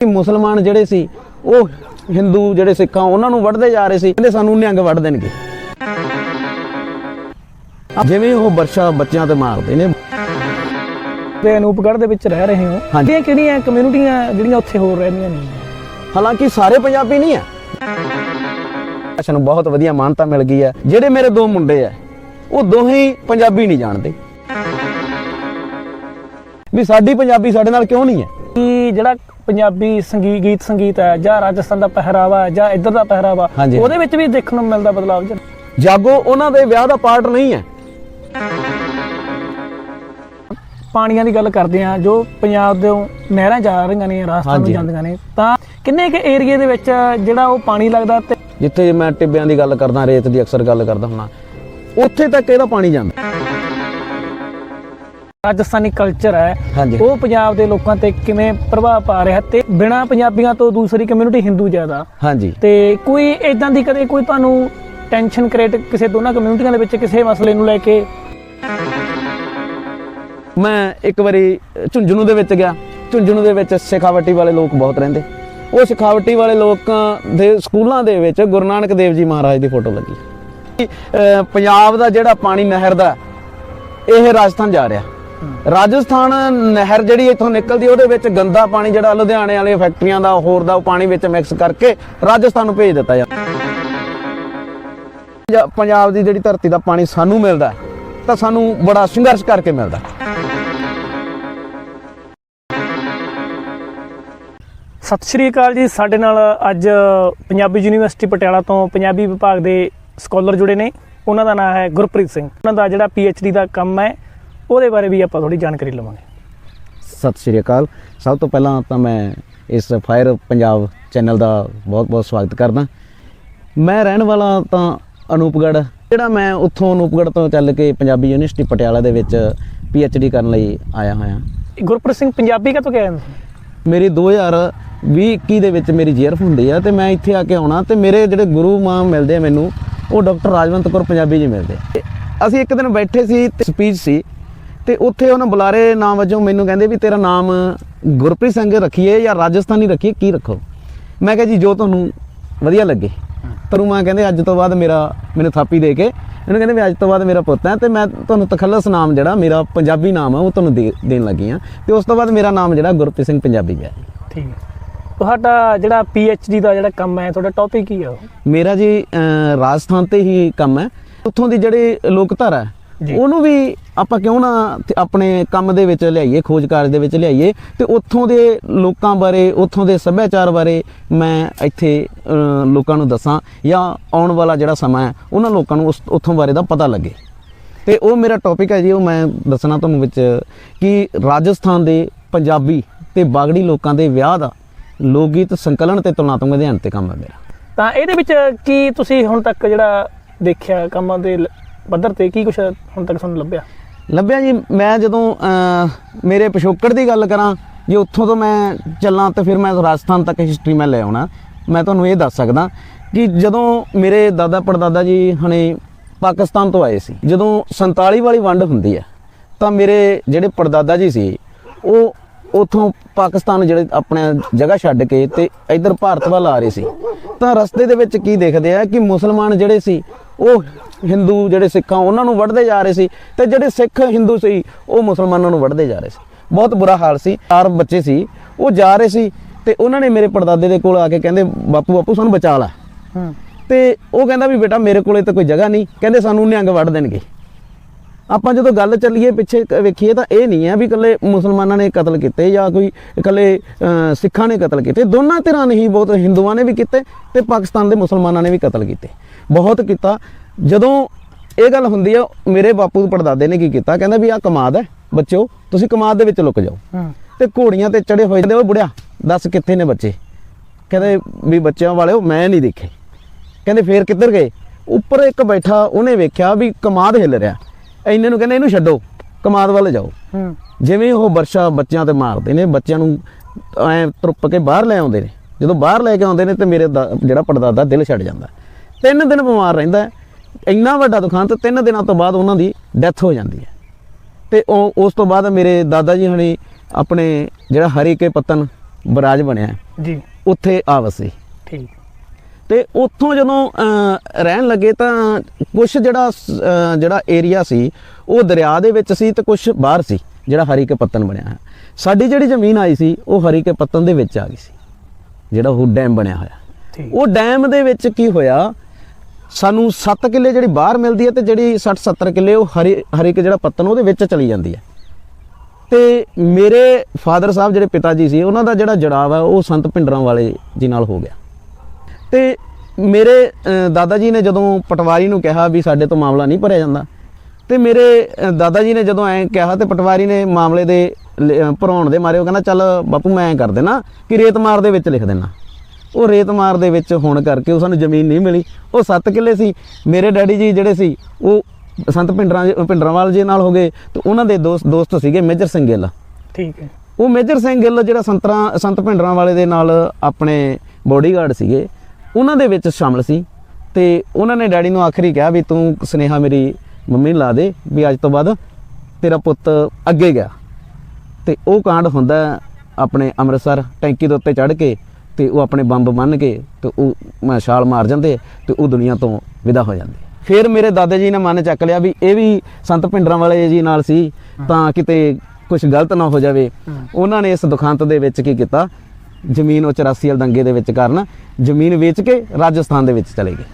ਕਿ ਮੁਸਲਮਾਨ ਜਿਹੜੇ ਸੀ ਉਹ ਹਿੰਦੂ ਜਿਹੜੇ ਸਿੱਖਾਂ ਉਹਨਾਂ ਨੂੰ ਵੱਢਦੇ ਜਾ ਰਹੇ ਸੀ ਕਹਿੰਦੇ ਸਾਨੂੰ ਨਿਹੰਗ ਵੱਢ ਦੇਣਗੇ। ਜਿਵੇਂ ਉਹ ਵਰਸ਼ਾ ਬੱਚਿਆਂ ਤੇ ਮਾਰਦੇ ਨੇ। ਤੇ ਅਨੂਪਗੜ੍ਹ ਦੇ ਵਿੱਚ ਰਹਿ ਰਹੇ ਹੋ। ਹਾਂਜੀ। ਕਿਹੜੀਆਂ ਕਿਹੜੀਆਂ ਕਮਿਊਨਿਟੀਆਂ ਜਿਹੜੀਆਂ ਉੱਥੇ ਹੋਰ ਰਹਿੰਦੀਆਂ ਨੇ? ਹਾਲਾਂਕਿ ਸਾਰੇ ਪੰਜਾਬੀ ਨਹੀਂ ਆ। ਭਾਸ਼ਾ ਨੂੰ ਬਹੁਤ ਵਧੀਆ ਮਾਨਤਾ ਮਿਲ ਗਈ ਹੈ। ਜਿਹੜੇ ਮੇਰੇ ਦੋ ਮੁੰਡੇ ਆ ਉਹ ਦੋਹੇ ਹੀ ਪੰਜਾਬੀ ਨਹੀਂ ਜਾਣਦੇ। ਵੀ ਸਾਡੀ ਪੰਜਾਬੀ ਸਾਡੇ ਨਾਲ ਕਿਉਂ ਨਹੀਂ ਹੈ? ਕਿ ਜਿਹੜਾ ਪੰਜਾਬੀ ਸੰਗੀਤ ਗੀਤ ਸੰਗੀਤ ਹੈ ਜਾਂ ਰਾਜਸਥਾਨ ਦਾ ਪਹਿਰਾਵਾ ਹੈ ਜਾਂ ਇੱਧਰ ਦਾ ਪਹਿਰਾਵਾ ਹਾਂਜੀ। ਉਹਦੇ ਵਿੱਚ ਵੀ ਦੇਖਣ ਨੂੰ ਮਿਲਦਾ ਬਦਲਾਵ ਜੀ ਜਾਗੋ ਉਹਨਾਂ ਦੇ ਵਿਆਹ ਦਾ ਪਾਰਟ ਨਹੀਂ ਹੈ ਪਾਣੀਆਂ ਦੀ ਗੱਲ ਕਰਦੇ ਆ ਜੋ ਪੰਜਾਬ ਦੇ ਨਹਿਰਾਂ ਜਾ ਰਹੀਆਂ ਨੇ ਰਾਜਸਥਾਨ ਨੂੰ ਹਾਂਜੀ। ਜਾਂਦੀਆਂ ਨੇ ਤਾਂ ਕਿੰਨੇ ਕੁ ਏਰੀਏ ਦੇ ਵਿੱਚ ਜਿਹੜਾ ਉਹ ਪਾਣੀ ਲੱਗਦਾ ਤੇ ਜਿੱਥੇ ਮੈਂ ਟਿੱਬਿਆਂ ਦੀ ਗੱਲ ਕਰਦਾ ਰੇਤ ਦੀ ਅਕਸਰ ਗੱਲ ਕਰਦਾ ਹੁੰਨਾ ਉੱਥੇ ਤੱਕ ਇਹਦਾ ਪਾਣੀ ਜਾਂਦਾ ਰਾਜਸਥਾਨੀ ਕਲਚਰ ਹੈ। ਹਾਂਜੀ। ਉਹ ਪੰਜਾਬ ਦੇ ਲੋਕਾਂ ਤੇ ਕਿਵੇਂ ਪ੍ਰਭਾਵ ਪਾ ਰਿਹਾ ਤੇ ਬਿਨਾ ਪੰਜਾਬੀਆਂ ਤੋਂ ਦੂਸਰੀ ਕਮਿਊਨਿਟੀ ਹਿੰਦੂ ਜ਼ਿਆਦਾ। ਹਾਂਜੀ। ਤੇ ਕੋਈ ਇਦਾਂ ਦੀ ਕਦੇ ਕੋਈ ਤੁਹਾਨੂੰ ਟੈਨਸ਼ਨ ਕ੍ਰੀਏਟ ਕਿਸੇ ਦੋਨਾਂ ਕਮਿਊਨਿਟੀਆਂ ਦੇ ਵਿੱਚ ਕਿਸੇ ਮਸਲੇ ਨੂੰ ਲੈ ਕੇ? ਮੈਂ ਇੱਕ ਵਾਰੀ ਝੁੰਝਣੂ ਦੇ ਵਿੱਚ ਗਿਆ। ਝੁੰਝਣੂ ਦੇ ਵਿੱਚ ਸਿਖਾਵਟੀ ਵਾਲੇ ਲੋਕ ਬਹੁਤ ਰਹਿੰਦੇ। ਉਹ ਸਿਖਾਵਟੀ ਵਾਲੇ ਲੋਕਾਂ ਦੇ ਸਕੂਲਾਂ ਦੇ ਵਿੱਚ ਗੁਰੂ ਨਾਨਕ ਦੇਵ ਜੀ ਮਹਾਰਾਜ ਦੀ ਫੋਟੋ ਲੱਗੀ। ਅਹ ਪੰਜਾਬ ਦਾ ਜਿਹੜਾ ਪਾਣੀ ਨਹਿਰ ਦਾ ਇਹ ਰਾਜਸਥਾਨ ਜਾ ਰਿਹਾ। ਰਾਜਸਥਾਨ ਨਹਿਰ ਜਿਹੜੀ ਇੱਥੋਂ ਨਿਕਲਦੀ ਉਹਦੇ ਵਿੱਚ ਗੰਦਾ ਪਾਣੀ ਜਿਹੜਾ ਲੁਧਿਆਣੇ ਵਾਲੇ ਫੈਕਟਰੀਆਂ ਦਾ, ਹੋਰ ਦਾ ਉਹ ਪਾਣੀ ਵਿੱਚ ਮਿਕਸ ਕਰਕੇ ਰਾਜਸਥਾਨ ਨੂੰ ਭੇਜ ਦਿੱਤਾ ਜਾਂਦਾ। ਪੰਜਾਬ- ਦੀ ਜਿਹੜੀ ਧਰਤੀ ਦਾ ਪਾਣੀ ਸਾਨੂੰ ਮਿਲਦਾ ਤਾਂ ਸਾਨੂੰ ਬੜਾ ਸੰਘਰਸ਼ ਕਰਕੇ ਮਿਲਦਾ ਸਤਿ ਸ਼੍ਰੀ ਅਕਾਲ ਜੀ, ਸਾਡੇ ਨਾਲ ਅੱਜ ਪੰਜਾਬੀ ਯੂਨੀਵਰਸਿਟੀ ਪਟਿਆਲਾ ਤੋਂ ਪੰਜਾਬੀ ਵਿਭਾਗ ਦੇ ਸਕਾਲਰ ਜੁੜੇ ਨੇ। ਉਹਨਾਂ ਦਾ ਨਾਮ ਹੈ ਗੁਰਪ੍ਰੀਤ ਸਿੰਘ। ਉਹਨਾਂ ਦਾ ਜਿਹੜਾ ਡੀ ਦਾ ਕੰਮ ਹੈ ਉਹਦੇ ਬਾਰੇ ਵੀ ਆਪਾਂ ਥੋੜੀ ਜਾਣਕਾਰੀ ਲਵਾਂਗੇ। ਸਤਿ ਸ਼੍ਰੀ ਅਕਾਲ। ਸਭ ਤੋਂ ਪਹਿਲਾਂ ਤਾਂ ਮੈਂ ਇਸ ਫਾਇਰ ਪੰਜਾਬ ਚੈਨਲ ਦਾ ਬਹੁਤ-ਬਹੁਤ ਸਵਾਗਤ ਕਰਦਾ। ਮੈਂ ਰਹਿਣ ਵਾਲਾ ਤਾਂ ਅਨੂਪਗੜ੍ਹ। ਜਿਹੜਾ ਮੈਂ ਉੱਥੋਂ ਅਨੂਪਗੜ੍ਹ ਤੋਂ ਚੱਲ ਕੇ ਪੰਜਾਬੀ ਯੂਨੀਵਰਸਿਟੀ ਪਟਿਆਲਾ ਦੇ ਵਿੱਚ ਡੀ ਕਰਨ ਲਈ ਆਇਆ ਹੋਇਆ। ਗੁਰਪ੍ਰੀਤ ਸਿੰਘ ਪੰਜਾਬੀ ਕਾ ਤੋਂ ਕਿਹਾ ਮੇਰੀ 2020 21 ਦੇ ਵਿੱਚ ਮੇਰੀ ਜੀਆਰਫ ਹੁੰਦੀ ਆ ਤੇ ਮੈਂ ਇੱਥੇ ਆ ਕੇ ਆਉਣਾ ਤੇ ਮੇਰੇ ਜਿਹੜੇ ਗੁਰੂ ਮਾਂ ਮਿਲਦੇ ਆ ਮੈਨੂੰ ਉਹ ਡਾਕਟਰ ਰਾਜਵੰਤ ਕੌਰ ਪੰਜਾਬੀ ਜੀ ਮਿਲਦੇ ਅਸੀਂ ਇੱਕ ਦਿਨ ਬੈਠੇ ਸੀ ਸਪੀਚ ਸੀ ਤੇ ਉੱਥੇ ਉਹਨਾਂ ਬੁਲਾਰੇ ਨਾਮ ਵਜੋਂ ਮੈਨੂੰ ਕਹਿੰਦੇ ਵੀ ਤੇਰਾ ਨਾਮ ਗੁਰਪ੍ਰੀਤ ਸਿੰਘ ਰੱਖੀਏ ਜਾਂ ਰਾਜਸਥਾਨੀ ਰੱਖੀਏ ਕੀ ਰੱਖੋ? ਮੈਂ ਕਿਹਾ ਜੀ ਜੋ ਤੁਹਾਨੂੰ ਵਧੀਆ ਲੱਗੇ। ਤਰੂ ਮਾਂ ਕਹਿੰਦੇ ਅੱਜ ਤੋਂ ਬਾਅਦ ਮੇਰਾ ਮੈਨੂੰ ਥਾਪੀ ਦੇ ਕੇ ਇਹਨੂੰ ਕਹਿੰਦੇ ਵੀ ਅੱਜ ਤੋਂ ਬਾਅਦ ਮੇਰਾ ਪੁੱਤ ਹੈ ਤੇ ਮੈਂ ਤੁਹਾਨੂੰ ਤਖੱਲਸ ਨਾਮ ਜਿਹੜਾ ਮੇਰਾ ਪੰਜਾਬੀ ਨਾਮ ਹੈ ਉਹ ਤੁਹਾਨੂੰ ਦੇਣ ਲੱਗੀ ਆ ਤੇ ਉਸ ਤੋਂ ਬਾਅਦ ਮੇਰਾ ਨਾਮ ਜਿਹੜਾ ਗੁਰਪ੍ਰੀਤ ਸਿੰਘ ਪੰਜਾਬੀ ਹੈ। ਠੀਕ ਹੈ। ਤੁਹਾਡਾ ਜਿਹੜਾ ਡੀ ਦਾ ਜਿਹੜਾ ਕੰਮ ਹੈ ਤੁਹਾਡਾ ਟੌਪਿਕ ਕੀ ਹੈ ਮੇਰਾ ਜੀ ਰਾਜਸਥਾਨ ਤੇ ਹੀ ਕੰਮ ਹੈ। ਉੱਥੋਂ ਦੀ ਜਿਹੜੀ ਲੋਕਧਾਰਾ। ਉਹਨੂੰ ਵੀ ਆਪਾਂ ਕਿਉਂ ਨਾ ਆਪਣੇ ਕੰਮ ਦੇ ਵਿੱਚ ਲਿਆਈਏ ਖੋਜ ਕਾਰਜ ਦੇ ਵਿੱਚ ਲਿਆਈਏ ਤੇ ਉੱਥੋਂ ਦੇ ਲੋਕਾਂ ਬਾਰੇ ਉੱਥੋਂ ਦੇ ਸੱਭਿਆਚਾਰ ਬਾਰੇ ਮੈਂ ਇੱਥੇ ਲੋਕਾਂ ਨੂੰ ਦੱਸਾਂ ਜਾਂ ਆਉਣ ਵਾਲਾ ਜਿਹੜਾ ਸਮਾਂ ਹੈ ਉਹਨਾਂ ਲੋਕਾਂ ਨੂੰ ਉਸ ਉੱਥੋਂ ਬਾਰੇ ਦਾ ਪਤਾ ਲੱਗੇ। ਤੇ ਉਹ ਮੇਰਾ ਟੌਪਿਕ ਹੈ ਜੀ ਉਹ ਮੈਂ ਦੱਸਣਾ ਤੁਹਾਨੂੰ ਵਿੱਚ ਕਿ ਰਾਜਸਥਾਨ ਦੇ ਪੰਜਾਬੀ ਤੇ ਬਾਗੜੀ ਲੋਕਾਂ ਦੇ ਵਿਆਹ ਦਾ ਲੋਕ ਗੀਤ ਸੰਕਲਨ ਤੇ ਤੁਲਨਾਤਮਕ ਅਧਿਐਨ ਤੇ ਕੰਮ ਹੈ ਮੇਰਾ। ਤਾਂ ਇਹਦੇ ਵਿੱਚ ਕੀ ਤੁਸੀਂ ਹੁਣ ਤੱਕ ਜਿਹੜਾ ਦੇਖਿਆ ਕੰਮਾਂ ਦੇ ਪੱਧਰ ਤੇ ਕੀ ਕੁਝ ਹੁਣ ਤੱਕ ਤੁਹਾਨੂੰ ਲੱਭਿਆ? ਲੱਭਿਆ ਜੀ, ਮੈਂ ਜਦੋਂ ਮੇਰੇ ਪਿਛੋਕੜ ਦੀ ਗੱਲ ਕਰਾਂ, ਜੇ ਉੱਥੋਂ ਤੋਂ ਮੈਂ ਚੱਲਾਂ ਤਾਂ ਫਿਰ ਮੈਂ ਰਾਜਸਥਾਨ ਤੱਕ ਹਿਸਟਰੀ ਮੈਂ ਲੈ ਆਉਣਾ। ਮੈਂ ਤੁਹਾਨੂੰ ਇਹ ਦੱਸ ਸਕਦਾ ਕਿ ਜਦੋਂ ਮੇਰੇ ਦਾਦਾ ਪੜਦਾਦਾ ਜੀ ਹਣੇ ਪਾਕਿਸਤਾਨ ਤੋਂ ਆਏ ਸੀ, ਜਦੋਂ 47 ਵਾਲੀ ਵੰਡ ਹੁੰਦੀ ਹੈ, ਤਾਂ ਮੇਰੇ ਜਿਹੜੇ ਪੜਦਾਦਾ ਜੀ ਸੀ, ਉਹ ਉਥੋਂ ਪਾਕਿਸਤਾਨ ਜਿਹੜੇ ਆਪਣੇ ਜਗ੍ਹਾ ਛੱਡ ਕੇ ਤੇ ਇੱਧਰ ਭਾਰਤ ਵੱਲ ਆ ਰਹੇ ਸੀ। ਤਾਂ ਰਸਤੇ ਦੇ ਵਿੱਚ ਕੀ ਦੇਖਦੇ ਆ ਕਿ ਮੁਸਲਮਾਨ ਜਿਹੜੇ ਸੀ ਉਹ ਹਿੰਦੂ ਜਿਹੜੇ ਸਿੱਖਾਂ ਉਹਨਾਂ ਨੂੰ ਵੱਢਦੇ ਜਾ ਰਹੇ ਸੀ ਤੇ ਜਿਹੜੇ ਸਿੱਖ ਹਿੰਦੂ ਸੀ ਉਹ ਮੁਸਲਮਾਨਾਂ ਨੂੰ ਵੱਢਦੇ ਜਾ ਰਹੇ ਸੀ। ਬਹੁਤ ਬੁਰਾ ਹਾਲ ਸੀ ਚਾਰ ਬੱਚੇ ਸੀ ਉਹ ਜਾ ਰਹੇ ਸੀ ਤੇ ਉਹਨਾਂ ਨੇ ਮੇਰੇ ਪੜਦਾਦੇ ਦੇ ਕੋਲ ਆ ਕੇ ਕਹਿੰਦੇ ਬਾਪੂ ਬਾਪੂ ਸਾਨੂੰ ਬਚਾ ਲੈ। ਤੇ ਉਹ ਕਹਿੰਦਾ ਵੀ ਬੇਟਾ ਮੇਰੇ ਕੋਲੇ ਤਾਂ ਕੋਈ ਜਗ੍ਹਾ ਨਹੀਂ। ਕਹਿੰਦੇ ਸਾਨੂੰ ਨਿਹੰਗ ਵੱਢ ਦੇਣਗੇ। ਆਪਾਂ ਜਦੋਂ ਗੱਲ ਚੱਲੀਏ ਪਿੱਛੇ ਵੇਖੀਏ ਤਾਂ ਇਹ ਨਹੀਂ ਹੈ ਵੀ ਇਕੱਲੇ ਮੁਸਲਮਾਨਾਂ ਨੇ ਕਤਲ ਕੀਤੇ ਜਾਂ ਕੋਈ ਇਕੱਲੇ ਸਿੱਖਾਂ ਨੇ ਕਤਲ ਕੀਤੇ। ਦੋਨਾਂ ਧਿਰਾਂ ਨੇ ਹੀ ਬਹੁਤ ਹਿੰਦੂਆਂ ਨੇ ਵੀ ਕੀਤੇ ਤੇ ਪਾਕਿਸਤਾਨ ਦੇ ਮੁਸਲਮਾਨਾਂ ਨੇ ਵੀ ਕਤਲ ਕੀਤੇ। ਬਹੁਤ ਕੀਤਾ। ਜਦੋਂ ਇਹ ਗੱਲ ਹੁੰਦੀ ਆ ਮੇਰੇ ਬਾਪੂ ਪੜਦਾਦੇ ਨੇ ਕੀ ਕੀਤਾ? ਕਹਿੰਦਾ ਵੀ ਆਹ ਕਮਾਦ ਹੈ ਬੱਚਿਓ ਤੁਸੀਂ ਕਮਾਦ ਦੇ ਵਿੱਚ ਲੁਕ ਜਾਓ। ਤੇ ਘੋੜੀਆਂ ਤੇ ਚੜੇ ਹੋਏ ਜਾਂਦੇ ਉਹ ਬੁੜਿਆ ਦੱਸ ਕਿੱਥੇ ਨੇ ਬੱਚੇ? ਕਹਿੰਦੇ ਵੀ ਬੱਚਿਆਂ ਵਾਲਿਓ ਮੈਂ ਨਹੀਂ ਦੇਖੇ। ਕਹਿੰਦੇ ਫੇਰ ਕਿੱਧਰ ਗਏ? ਉੱਪਰ ਇੱਕ ਬੈਠਾ ਉਹਨੇ ਵੇਖਿਆ ਵੀ ਕਮਾਦ ਹਿੱਲ ਰਿਹਾ। ਇੰਨੇ ਨੂੰ ਕਹਿੰਦੇ ਇਹਨੂੰ ਛੱਡੋ ਕਮਾਦ ਵੱਲ ਜਾਓ। ਜਿਵੇਂ ਉਹ ਵਰਸ਼ਾ ਬੱਚਿਆਂ ਤੇ ਮਾਰਦੇ ਨੇ ਬੱਚਿਆਂ ਨੂੰ ਐ ਤਰੁੱਪ ਕੇ ਬਾਹਰ ਲੈ ਆਉਂਦੇ ਨੇ। ਜਦੋਂ ਬਾਹਰ ਲੈ ਕੇ ਆਉਂਦੇ ਨੇ ਤੇ ਮੇਰੇ ਜਿਹੜਾ ਪੜਦਾਦਾ ਦਿਲ ਛੱਡ ਜਾਂਦਾ। ਤਿੰਨ ਦਿਨ ਬਿਮਾਰ ਰਹਿੰਦਾ। ਇੰਨਾ ਵੱਡਾ ਦੁਖਾਂਤ ਤਿੰਨ ਦਿਨਾਂ ਤੋਂ ਬਾਅਦ ਉਹਨਾਂ ਦੀ ਡੈਥ ਹੋ ਜਾਂਦੀ ਹੈ। ਤੇ ਉਹ ਉਸ ਤੋਂ ਬਾਅਦ ਮੇਰੇ ਦਾਦਾ ਜੀ ਹਣੀ ਆਪਣੇ ਜਿਹੜਾ ਹਰੀ ਕੇ ਪਤਨ ਬਰਾਜ ਬਣਿਆ ਜੀ। ਉੱਥੇ ਆਵਸੀ ਠੀਕ। ਤੇ ਉੱਥੋਂ ਜਦੋਂ ਰਹਿਣ ਲੱਗੇ ਤਾਂ ਕੁਝ ਜਿਹੜਾ ਜਿਹੜਾ ਏਰੀਆ ਸੀ ਉਹ ਦਰਿਆ ਦੇ ਵਿੱਚ ਸੀ ਤੇ ਕੁਝ ਬਾਹਰ ਸੀ ਜਿਹੜਾ ਹਰੀ ਕੇ ਪੱਤਨ ਬਣਿਆ ਹੈ। ਸਾਡੀ ਜਿਹੜੀ ਜ਼ਮੀਨ ਆਈ ਸੀ ਉਹ ਹਰੀ ਕੇ ਪੱਤਨ ਦੇ ਵਿੱਚ ਆ ਗਈ ਸੀ ਜਿਹੜਾ ਉਹ ਡੈਮ ਬਣਿਆ ਹੋਇਆ। ਉਹ ਡੈਮ ਦੇ ਵਿੱਚ ਕੀ ਹੋਇਆ ਸਾਨੂੰ 7 ਕਿੱਲੇ ਜਿਹੜੀ ਬਾਹਰ ਮਿਲਦੀ ਹੈ ਤੇ ਜਿਹੜੀ 60 70 ਕਿੱਲੇ ਉਹ ਹਰੇ ਹਰੀ ਕੇ ਜਿਹੜਾ ਪੱਤਨ ਉਹਦੇ ਵਿੱਚ ਚਲੀ ਜਾਂਦੀ ਹੈ। ਤੇ ਮੇਰੇ ਫਾਦਰ ਸਾਹਿਬ ਜਿਹੜੇ ਪਿਤਾ ਜੀ ਸੀ, ਉਹਨਾਂ ਦਾ ਜਿਹੜਾ ਜੜਾਵ ਹੈ, ਉਹ ਸੰਤ ਭਿੰਡਰਾਂ ਵਾਲੇ ਜੀ ਨਾਲ ਹੋ ਗਿਆ। ਤੇ ਮੇਰੇ ਦਾਦਾ ਜੀ ਨੇ ਜਦੋਂ ਪਟਵਾਰੀ ਨੂੰ ਕਿਹਾ ਵੀ ਸਾਡੇ ਤੋਂ ਮਾਮਲਾ ਨਹੀਂ ਭਰਿਆ ਜਾਂਦਾ, ਤੇ ਮੇਰੇ ਦਾਦਾ ਜੀ ਨੇ ਜਦੋਂ ਐਂ ਕਿਹਾ ਤੇ ਪਟਵਾਰੀ ਨੇ ਮਾਮਲੇ ਦੇ ਲ- ਭਰਾਉਣ ਦੇ ਮਾਰੇ, ਉਹ ਕਹਿੰਦਾ, ਚੱਲ ਬਾਪੂ, ਮੈਂ ਐਂ ਕਰ ਦੇਣਾ ਕਿ ਰੇਤ ਮਾਰ ਦੇ ਵਿੱਚ ਲਿਖ ਦੇਣਾ। ਉਹ ਰੇਤ ਮਾਰ ਦੇ ਵਿੱਚ ਹੋਣ ਕਰਕੇ ਉਹ ਸਾਨੂੰ ਜ਼ਮੀਨ ਨਹੀਂ ਮਿਲੀ। ਉਹ 7 ਕਿੱਲੇ ਸੀ। ਮੇਰੇ ਡੈਡੀ ਜੀ ਜਿਹੜੇ ਸੀ ਉਹ ਸੰਤ ਭਿੰਡਰਾਂ ਭਿੰਡਰਾਂਵਾਲ ਜੀ ਨਾਲ ਹੋ ਗਏ ਤੇ ਉਹਨਾਂ ਦੇ ਦੋਸਤ ਦੋਸਤ ਸੀਗੇ ਮੇਜਰ ਸਿੰਘ ਗਿੱਲ। ਠੀਕ ਹੈ। ਉਹ ਮੇਜਰ ਸਿੰਘ ਗਿੱਲ ਜਿਹੜਾ ਸੰਤਰਾ ਸੰਤ ਭਿੰਡਰਾਂ ਵਾਲੇ ਦੇ ਨਾਲ ਆਪਣੇ ਬੋਡੀਗਾਰਡ ਸੀਗੇ ਉਹਨਾਂ ਦੇ ਵਿੱਚ ਸ਼ਾਮਲ ਸੀ। ਤੇ ਉਹਨਾਂ ਨੇ ਡੈਡੀ ਨੂੰ ਆਖਰੀ ਕਿਹਾ ਵੀ ਤੂੰ ਸੁਨੇਹਾ ਮੇਰੀ ਮੰਮੀ ਨੂੰ ਲਾ ਦੇ ਵੀ ਅੱਜ ਤੋਂ ਬਾਅਦ ਤੇਰਾ ਪੁੱਤ ਅੱਗੇ ਗਿਆ। ਤੇ ਉਹ ਕਾਂਡ ਹੁੰਦਾ ਆਪਣੇ ਅੰਮ੍ਰਿਤਸਰ ਟੈਂਕੀ ਦੇ ਉੱਤੇ ਚੜ੍ਹ ਕੇ ਤੇ ਉਹ ਆਪਣੇ ਬੰਬ ਬੰਨ ਕੇ ਤੇ ਉਹ ਛਾਲ ਮਾਰ ਜਾਂਦੇ ਤੇ ਉਹ ਦੁਨੀਆ ਤੋਂ ਵਿਦਾ ਹੋ ਜਾਂਦੇ। ਫਿਰ ਮੇਰੇ ਦਾਦਾ ਜੀ ਨੇ ਮਨ ਚੱਕ ਲਿਆ ਵੀ ਇਹ ਵੀ ਸੰਤ ਭਿੰਡਰਾਂ ਵਾਲੇ ਜੀ ਨਾਲ ਸੀ ਤਾਂ ਕਿਤੇ ਕੁਝ ਗਲਤ ਨਾ ਹੋ ਜਾਵੇ। ਉਹਨਾਂ ਨੇ ਇਸ ਦੁਖਾਂਤ ਦੇ ਵਿੱਚ ਕੀ ਕੀਤਾ? ਜ਼ਮੀਨ ਉਹ 84 ਵਾਲ ਦੰਗੇ ਦੇ ਵਿੱਚ ਕਾਰਨ ਜ਼ਮੀਨ ਵੇਚ ਕੇ ਰਾਜਸਥਾਨ ਦੇ ਵਿੱਚ ਚਲੇ ਗਏ।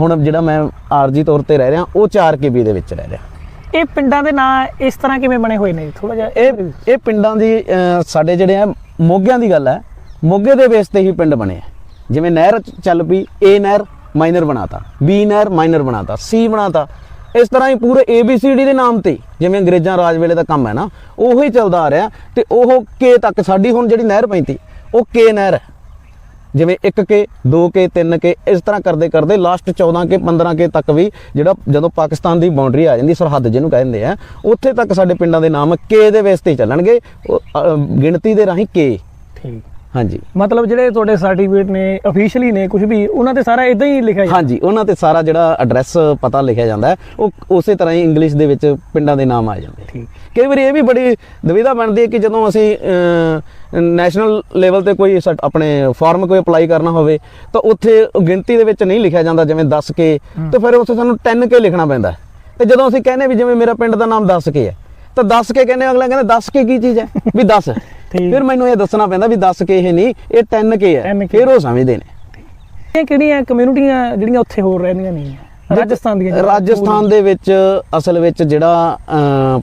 ਹੁਣ ਜਿਹੜਾ ਮੈਂ ਆਰਜੀ ਤੌਰ ਤੇ ਰਹਿ ਰਿਹਾ ਉਹ 4 ਕੇਬੀ ਦੇ ਵਿੱਚ ਰਹਿ ਰਿਹਾ। ਇਹ ਪਿੰਡਾਂ ਦੇ ਨਾਂ ਇਸ ਤਰ੍ਹਾਂ ਕਿਵੇਂ ਬਣੇ ਹੋਏ ਨੇ? ਥੋੜਾ ਜਿਹਾ ਇਹ ਇਹ ਪਿੰਡਾਂ ਦੀ ਸਾਡੇ ਜਿਹੜੇ ਆ ਮੋਗਿਆਂ ਦੀ ਗੱਲ ਹੈ। ਮੋਗੇ ਦੇ ਬੇਸ ਤੇ ਹੀ ਪਿੰਡ ਬਣੇ ਜਿਵੇਂ ਨਹਿਰ ਚੱਲ ਪਈ ਏ ਨਹਿਰ ਮਾਈਨਰ ਬਣਾਤਾ ਬੀ ਨਹਿਰ ਮਾਈਨਰ ਬਣਾਤਾ ਸੀ ਬਣਾਤਾ। ਇਸ ਤਰ੍ਹਾਂ ਹੀ ਪੂਰੇ ABCD ਦੇ ਨਾਮ ਤੇ ਜਿਵੇਂ ਅੰਗਰੇਜ਼ਾਂ ਰਾਜ ਵੇਲੇ ਦਾ ਕੰਮ ਹੈ ਨਾ, ਉਹੋ ਹੀ ਚੱਲਦਾ ਆ ਰਿਹਾ ਤੇ ਉਹ ਕੇ ਤੱਕ ਸਾਡੀ ਹੁਣ ਜਿਹੜੀ ਨਹਿਰ ਪੈਂਦੀ, ਉਹ ਕੇ ਨਹਿਰ ਜਿਵੇਂ 1 ਕੇ 2 ਕੇ 3 ਕੇ ਇਸ ਤਰ੍ਹਾਂ ਕਰਦੇ ਕਰਦੇ ਲਾਸਟ 14 ਕੇ 15 ਕੇ ਤੱਕ ਵੀ ਜਿਹੜਾ ਜਦੋਂ ਪਾਕਿਸਤਾਨ ਦੀ ਬਾਉਂਡਰੀ ਆ ਜਾਂਦੀ, ਸਰਹੱਦ ਜਿਹਨੂੰ ਕਹਿੰਦੇ ਆ, ਉੱਥੇ ਤੱਕ ਸਾਡੇ ਪਿੰਡਾਂ ਦੇ ਨਾਮ ਕੇ ਦੇ ਬੇਸ ਤੇ ਚੱਲਣਗੇ ਗਿਣਤੀ ਦੇ ਰਾਹੀਂ ਕੇ ਠੀਕ। ਹਾਂਜੀ। ਮਤਲਬ ਜਿਹੜੇ ਤੁਹਾਡੇ ਸਰਟੀਫਿਕੇਟ ਨੇ ਅਫੀਸ਼ੀਅਲੀ ਨੇ ਕੁਝ ਵੀ ਉਹਨਾਂ ਤੇ ਸਾਰਾ ਇਦਾਂ ਹੀ ਲਿਖਿਆ ਜਾਂਦਾ? ਹਾਂਜੀ ਉਹਨਾਂ ਤੇ ਸਾਰਾ ਜਿਹੜਾ ਐਡਰੈਸ ਪਤਾ ਲਿਖਿਆ ਜਾਂਦਾ ਹੈ ਉਹ ਉਸੇ ਤਰ੍ਹਾਂ ਹੀ ਇੰਗਲਿਸ਼ ਦੇ ਵਿੱਚ ਪਿੰਡਾਂ ਦੇ ਨਾਮ ਆ ਜਾਂਦੇ ਠੀਕ। ਕਈ ਵਾਰੀ ਇਹ ਵੀ ਬੜੀ ਦੁਵਿਧਾ ਬਣਦੀ ਹੈ ਕਿ ਜਦੋਂ ਅਸੀਂ ਨੈਸ਼ਨਲ ਲੈਵਲ ਤੇ ਕੋਈ ਆਪਣੇ ਫਾਰਮ ਕੋਈ ਅਪਲਾਈ ਕਰਨਾ ਹੋਵੇ ਤਾਂ ਉੱਥੇ ਗਿਣਤੀ ਦੇ ਵਿੱਚ ਨਹੀਂ ਲਿਖਿਆ ਜਾਂਦਾ ਜਿਵੇਂ 10 ਕੇ ਤਾਂ ਫਿਰ ਉੱਥੇ ਸਾਨੂੰ 10 ਕੇ ਲਿਖਣਾ ਪੈਂਦਾ। ਤੇ ਜਦੋਂ ਅਸੀਂ ਕਹਿੰਦੇ ਵੀ ਜਿਵੇਂ ਮੇਰਾ ਪਿੰਡ ਦਾ ਨਾਮ 10 ਕੇ ਹੈ ਤਾਂ 10 ਕੇ ਕਹਿੰਦੇ ਅਗਲਾ ਕਹਿੰਦਾ 10 ਕੇ ਕੀ ਚੀਜ਼ ਹੈ? ਵੀ 10 ਠੀਕ। ਫਿਰ ਮੈਨੂੰ ਇਹ ਦੱਸਣਾ ਪੈਂਦਾ ਵੀ 10 ਕੇ ਇਹ ਨਹੀਂ ਇਹ 10 ਕੇ ਹੈ 10K ਫਿਰ ਉਹ ਸਮਝਦੇ ਨੇ ਇਹ ਕਿਹੜੀਆਂ ਕਮਿਊਨਿਟੀਆਂ ਜਿਹੜੀਆਂ ਉੱਥੇ ਹੋਰ ਰਹਿੰਦੀਆਂ ਨੇ ਰਾਜਸਥਾਨ ਦੀਆਂ? ਰਾਜਸਥਾਨ ਦੇ ਵਿੱਚ ਅਸਲ ਵਿੱਚ ਜਿਹੜਾ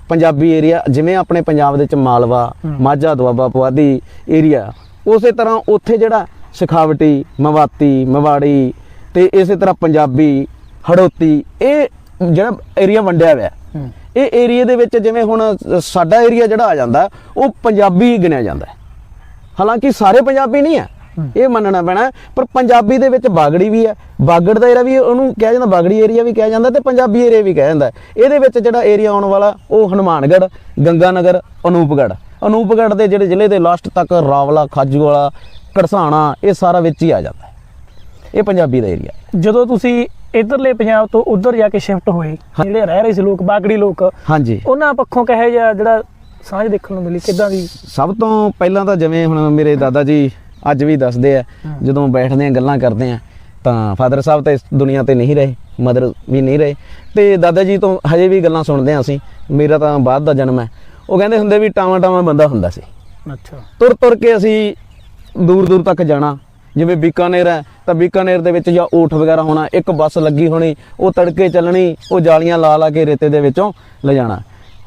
ਪੰਜਾਬੀ ਏਰੀਆ ਜਿਵੇਂ ਆਪਣੇ ਪੰਜਾਬ ਦੇ ਵਿੱਚ ਮਾਲਵਾ ਮਾਝਾ ਦੁਆਬਾ ਪੁਆਧੀ ਏਰੀਆ ਉਸੇ ਤਰ੍ਹਾਂ ਉੱਥੇ ਜਿਹੜਾ ਸਖਾਵਟੀ ਮਵਾਤੀ ਮਵਾੜੀ ਤੇ ਇਸੇ ਤਰ੍ਹਾਂ ਪੰਜਾਬੀ ਹੜੋਤੀ ਇਹ ਜਿਹੜਾ ਏਰੀਆ ਵੰਡਿਆ ਹੋਇਆ। ਇਹ ਏਰੀਆ ਦੇ ਵਿੱਚ ਜਿਵੇਂ ਹੁਣ ਸਾਡਾ ਏਰੀਆ ਜਿਹੜਾ ਆ ਜਾਂਦਾ, ਉਹ ਪੰਜਾਬੀ ਗਿਣਿਆ ਜਾਂਦਾ ਹਾਲਾਂਕਿ ਸਾਰੇ ਪੰਜਾਬੀ ਨਹੀਂ ਹੈ, ਇਹ ਮੰਨਣਾ ਪੈਣਾ, ਪਰ ਪੰਜਾਬੀ ਦੇ ਵਿੱਚ ਬਾਗੜੀ ਵੀ ਹੈ, ਬਾਗੜ ਦਾ ਏਰੀਆ ਵੀ ਉਹਨੂੰ ਕਿਹਾ ਜਾਂਦਾ, ਬਾਗੜੀ ਏਰੀਆ ਵੀ ਕਿਹਾ ਜਾਂਦਾ ਤੇ ਪੰਜਾਬੀ ਏਰੀਆ ਵੀ ਕਿਹਾ ਜਾਂਦਾ। ਇਹਦੇ ਵਿੱਚ ਜਿਹੜਾ ਏਰੀਆ ਆਉਣ ਵਾਲਾ, ਉਹ ਹਨੂਮਾਨਗੜ੍ਹ, ਗੰਗਾਨਗਰ, ਅਨੂਪਗੜ੍ਹ। ਅਨੂਪਗੜ੍ਹ ਦੇ ਜਿਹੜੇ ਜ਼ਿਲ੍ਹੇ ਦੇ ਲਾਸਟ ਤੱਕ ਰਾਵਲਾ, ਖਾਜੂਵਾਲਾ ਕੜਸਾਣਾ ਇਹ ਸਾਰਾ ਵਿੱਚ ਹੀ ਆ ਜਾਂਦਾ ਇਹ ਪੰਜਾਬੀ ਦਾ ਏਰੀਆ ਜਦੋਂ ਤੁਸੀਂ ਇਧਰਲੇ ਪੰਜਾਬ ਤੋਂ ਉਧਰ ਜਾ ਕੇ ਸ਼ਿਫਟ ਹੋਏ। ਜਿਹੜੇ ਰਹਿ ਰਹੇ ਸੀ ਲੋਕ ਬਾਗੜੀ ਲੋਕ ਹਾਂਜੀ। ਉਹਨਾਂ ਪੱਖੋਂ ਕਹੇ ਜਿਹਾ ਜਿਹੜਾ ਸਾਂਝ ਦੇਖਣ ਨੂੰ ਮਿਲੀ ਕਿਦਾਂ ਦੀ? ਸਭ ਤੋਂ ਪਹਿਲਾਂ ਤਾਂ ਜਿਵੇਂ ਹੁਣ ਮੇਰੇ ਦਾਦਾ ਜੀ ਅੱਜ ਵੀ ਦੱਸਦੇ ਆ ਜਦੋਂ ਬੈਠਦੇ ਆ ਗੱਲਾਂ ਕਰਦੇ ਆ ਤਾਂ ਫਾਦਰ ਸਾਹਿਬ ਤਾਂ ਇਸ ਦੁਨੀਆ ਤੇ ਨਹੀਂ ਰਹੇ ਮਦਰ ਵੀ ਨਹੀਂ ਰਹੇ। ਤੇ ਦਾਦਾ ਜੀ ਤੋਂ ਹਜੇ ਵੀ ਗੱਲਾਂ ਸੁਣਦੇ ਆ ਅਸੀਂ ਮੇਰਾ ਤਾਂ ਬਾਅਦ ਦਾ ਜਨਮ ਹੈ। ਉਹ ਕਹਿੰਦੇ ਹੁੰਦੇ ਵੀ ਟਾਵਾਂ ਟਾਵਾਂ ਬੰਦਾ ਹੁੰਦਾ ਸੀ। ਅੱਛਾ। ਤੁਰ ਤੁਰ ਕੇ ਅਸੀਂ ਦੂਰ ਦੂਰ ਤੱਕ ਜਾਣਾ ਜਿਵੇਂ ਬੀਕਾਨੇਰ ਹੈ ਤਾਂ ਬੀਕਾਨੇਰ ਦੇ ਵਿੱਚ ਜਾਂ ਊਠ ਵਗੈਰਾ ਹੋਣਾ ਇੱਕ ਬੱਸ ਲੱਗੀ ਹੋਣੀ ਉਹ ਤੜਕੇ ਚੱਲਣੀ ਉਹ ਜਾਲੀਆਂ ਲਾ ਲਾ ਕੇ ਰੇਤੇ ਦੇ ਵਿੱਚੋਂ ਲੈ ਜਾਣਾ।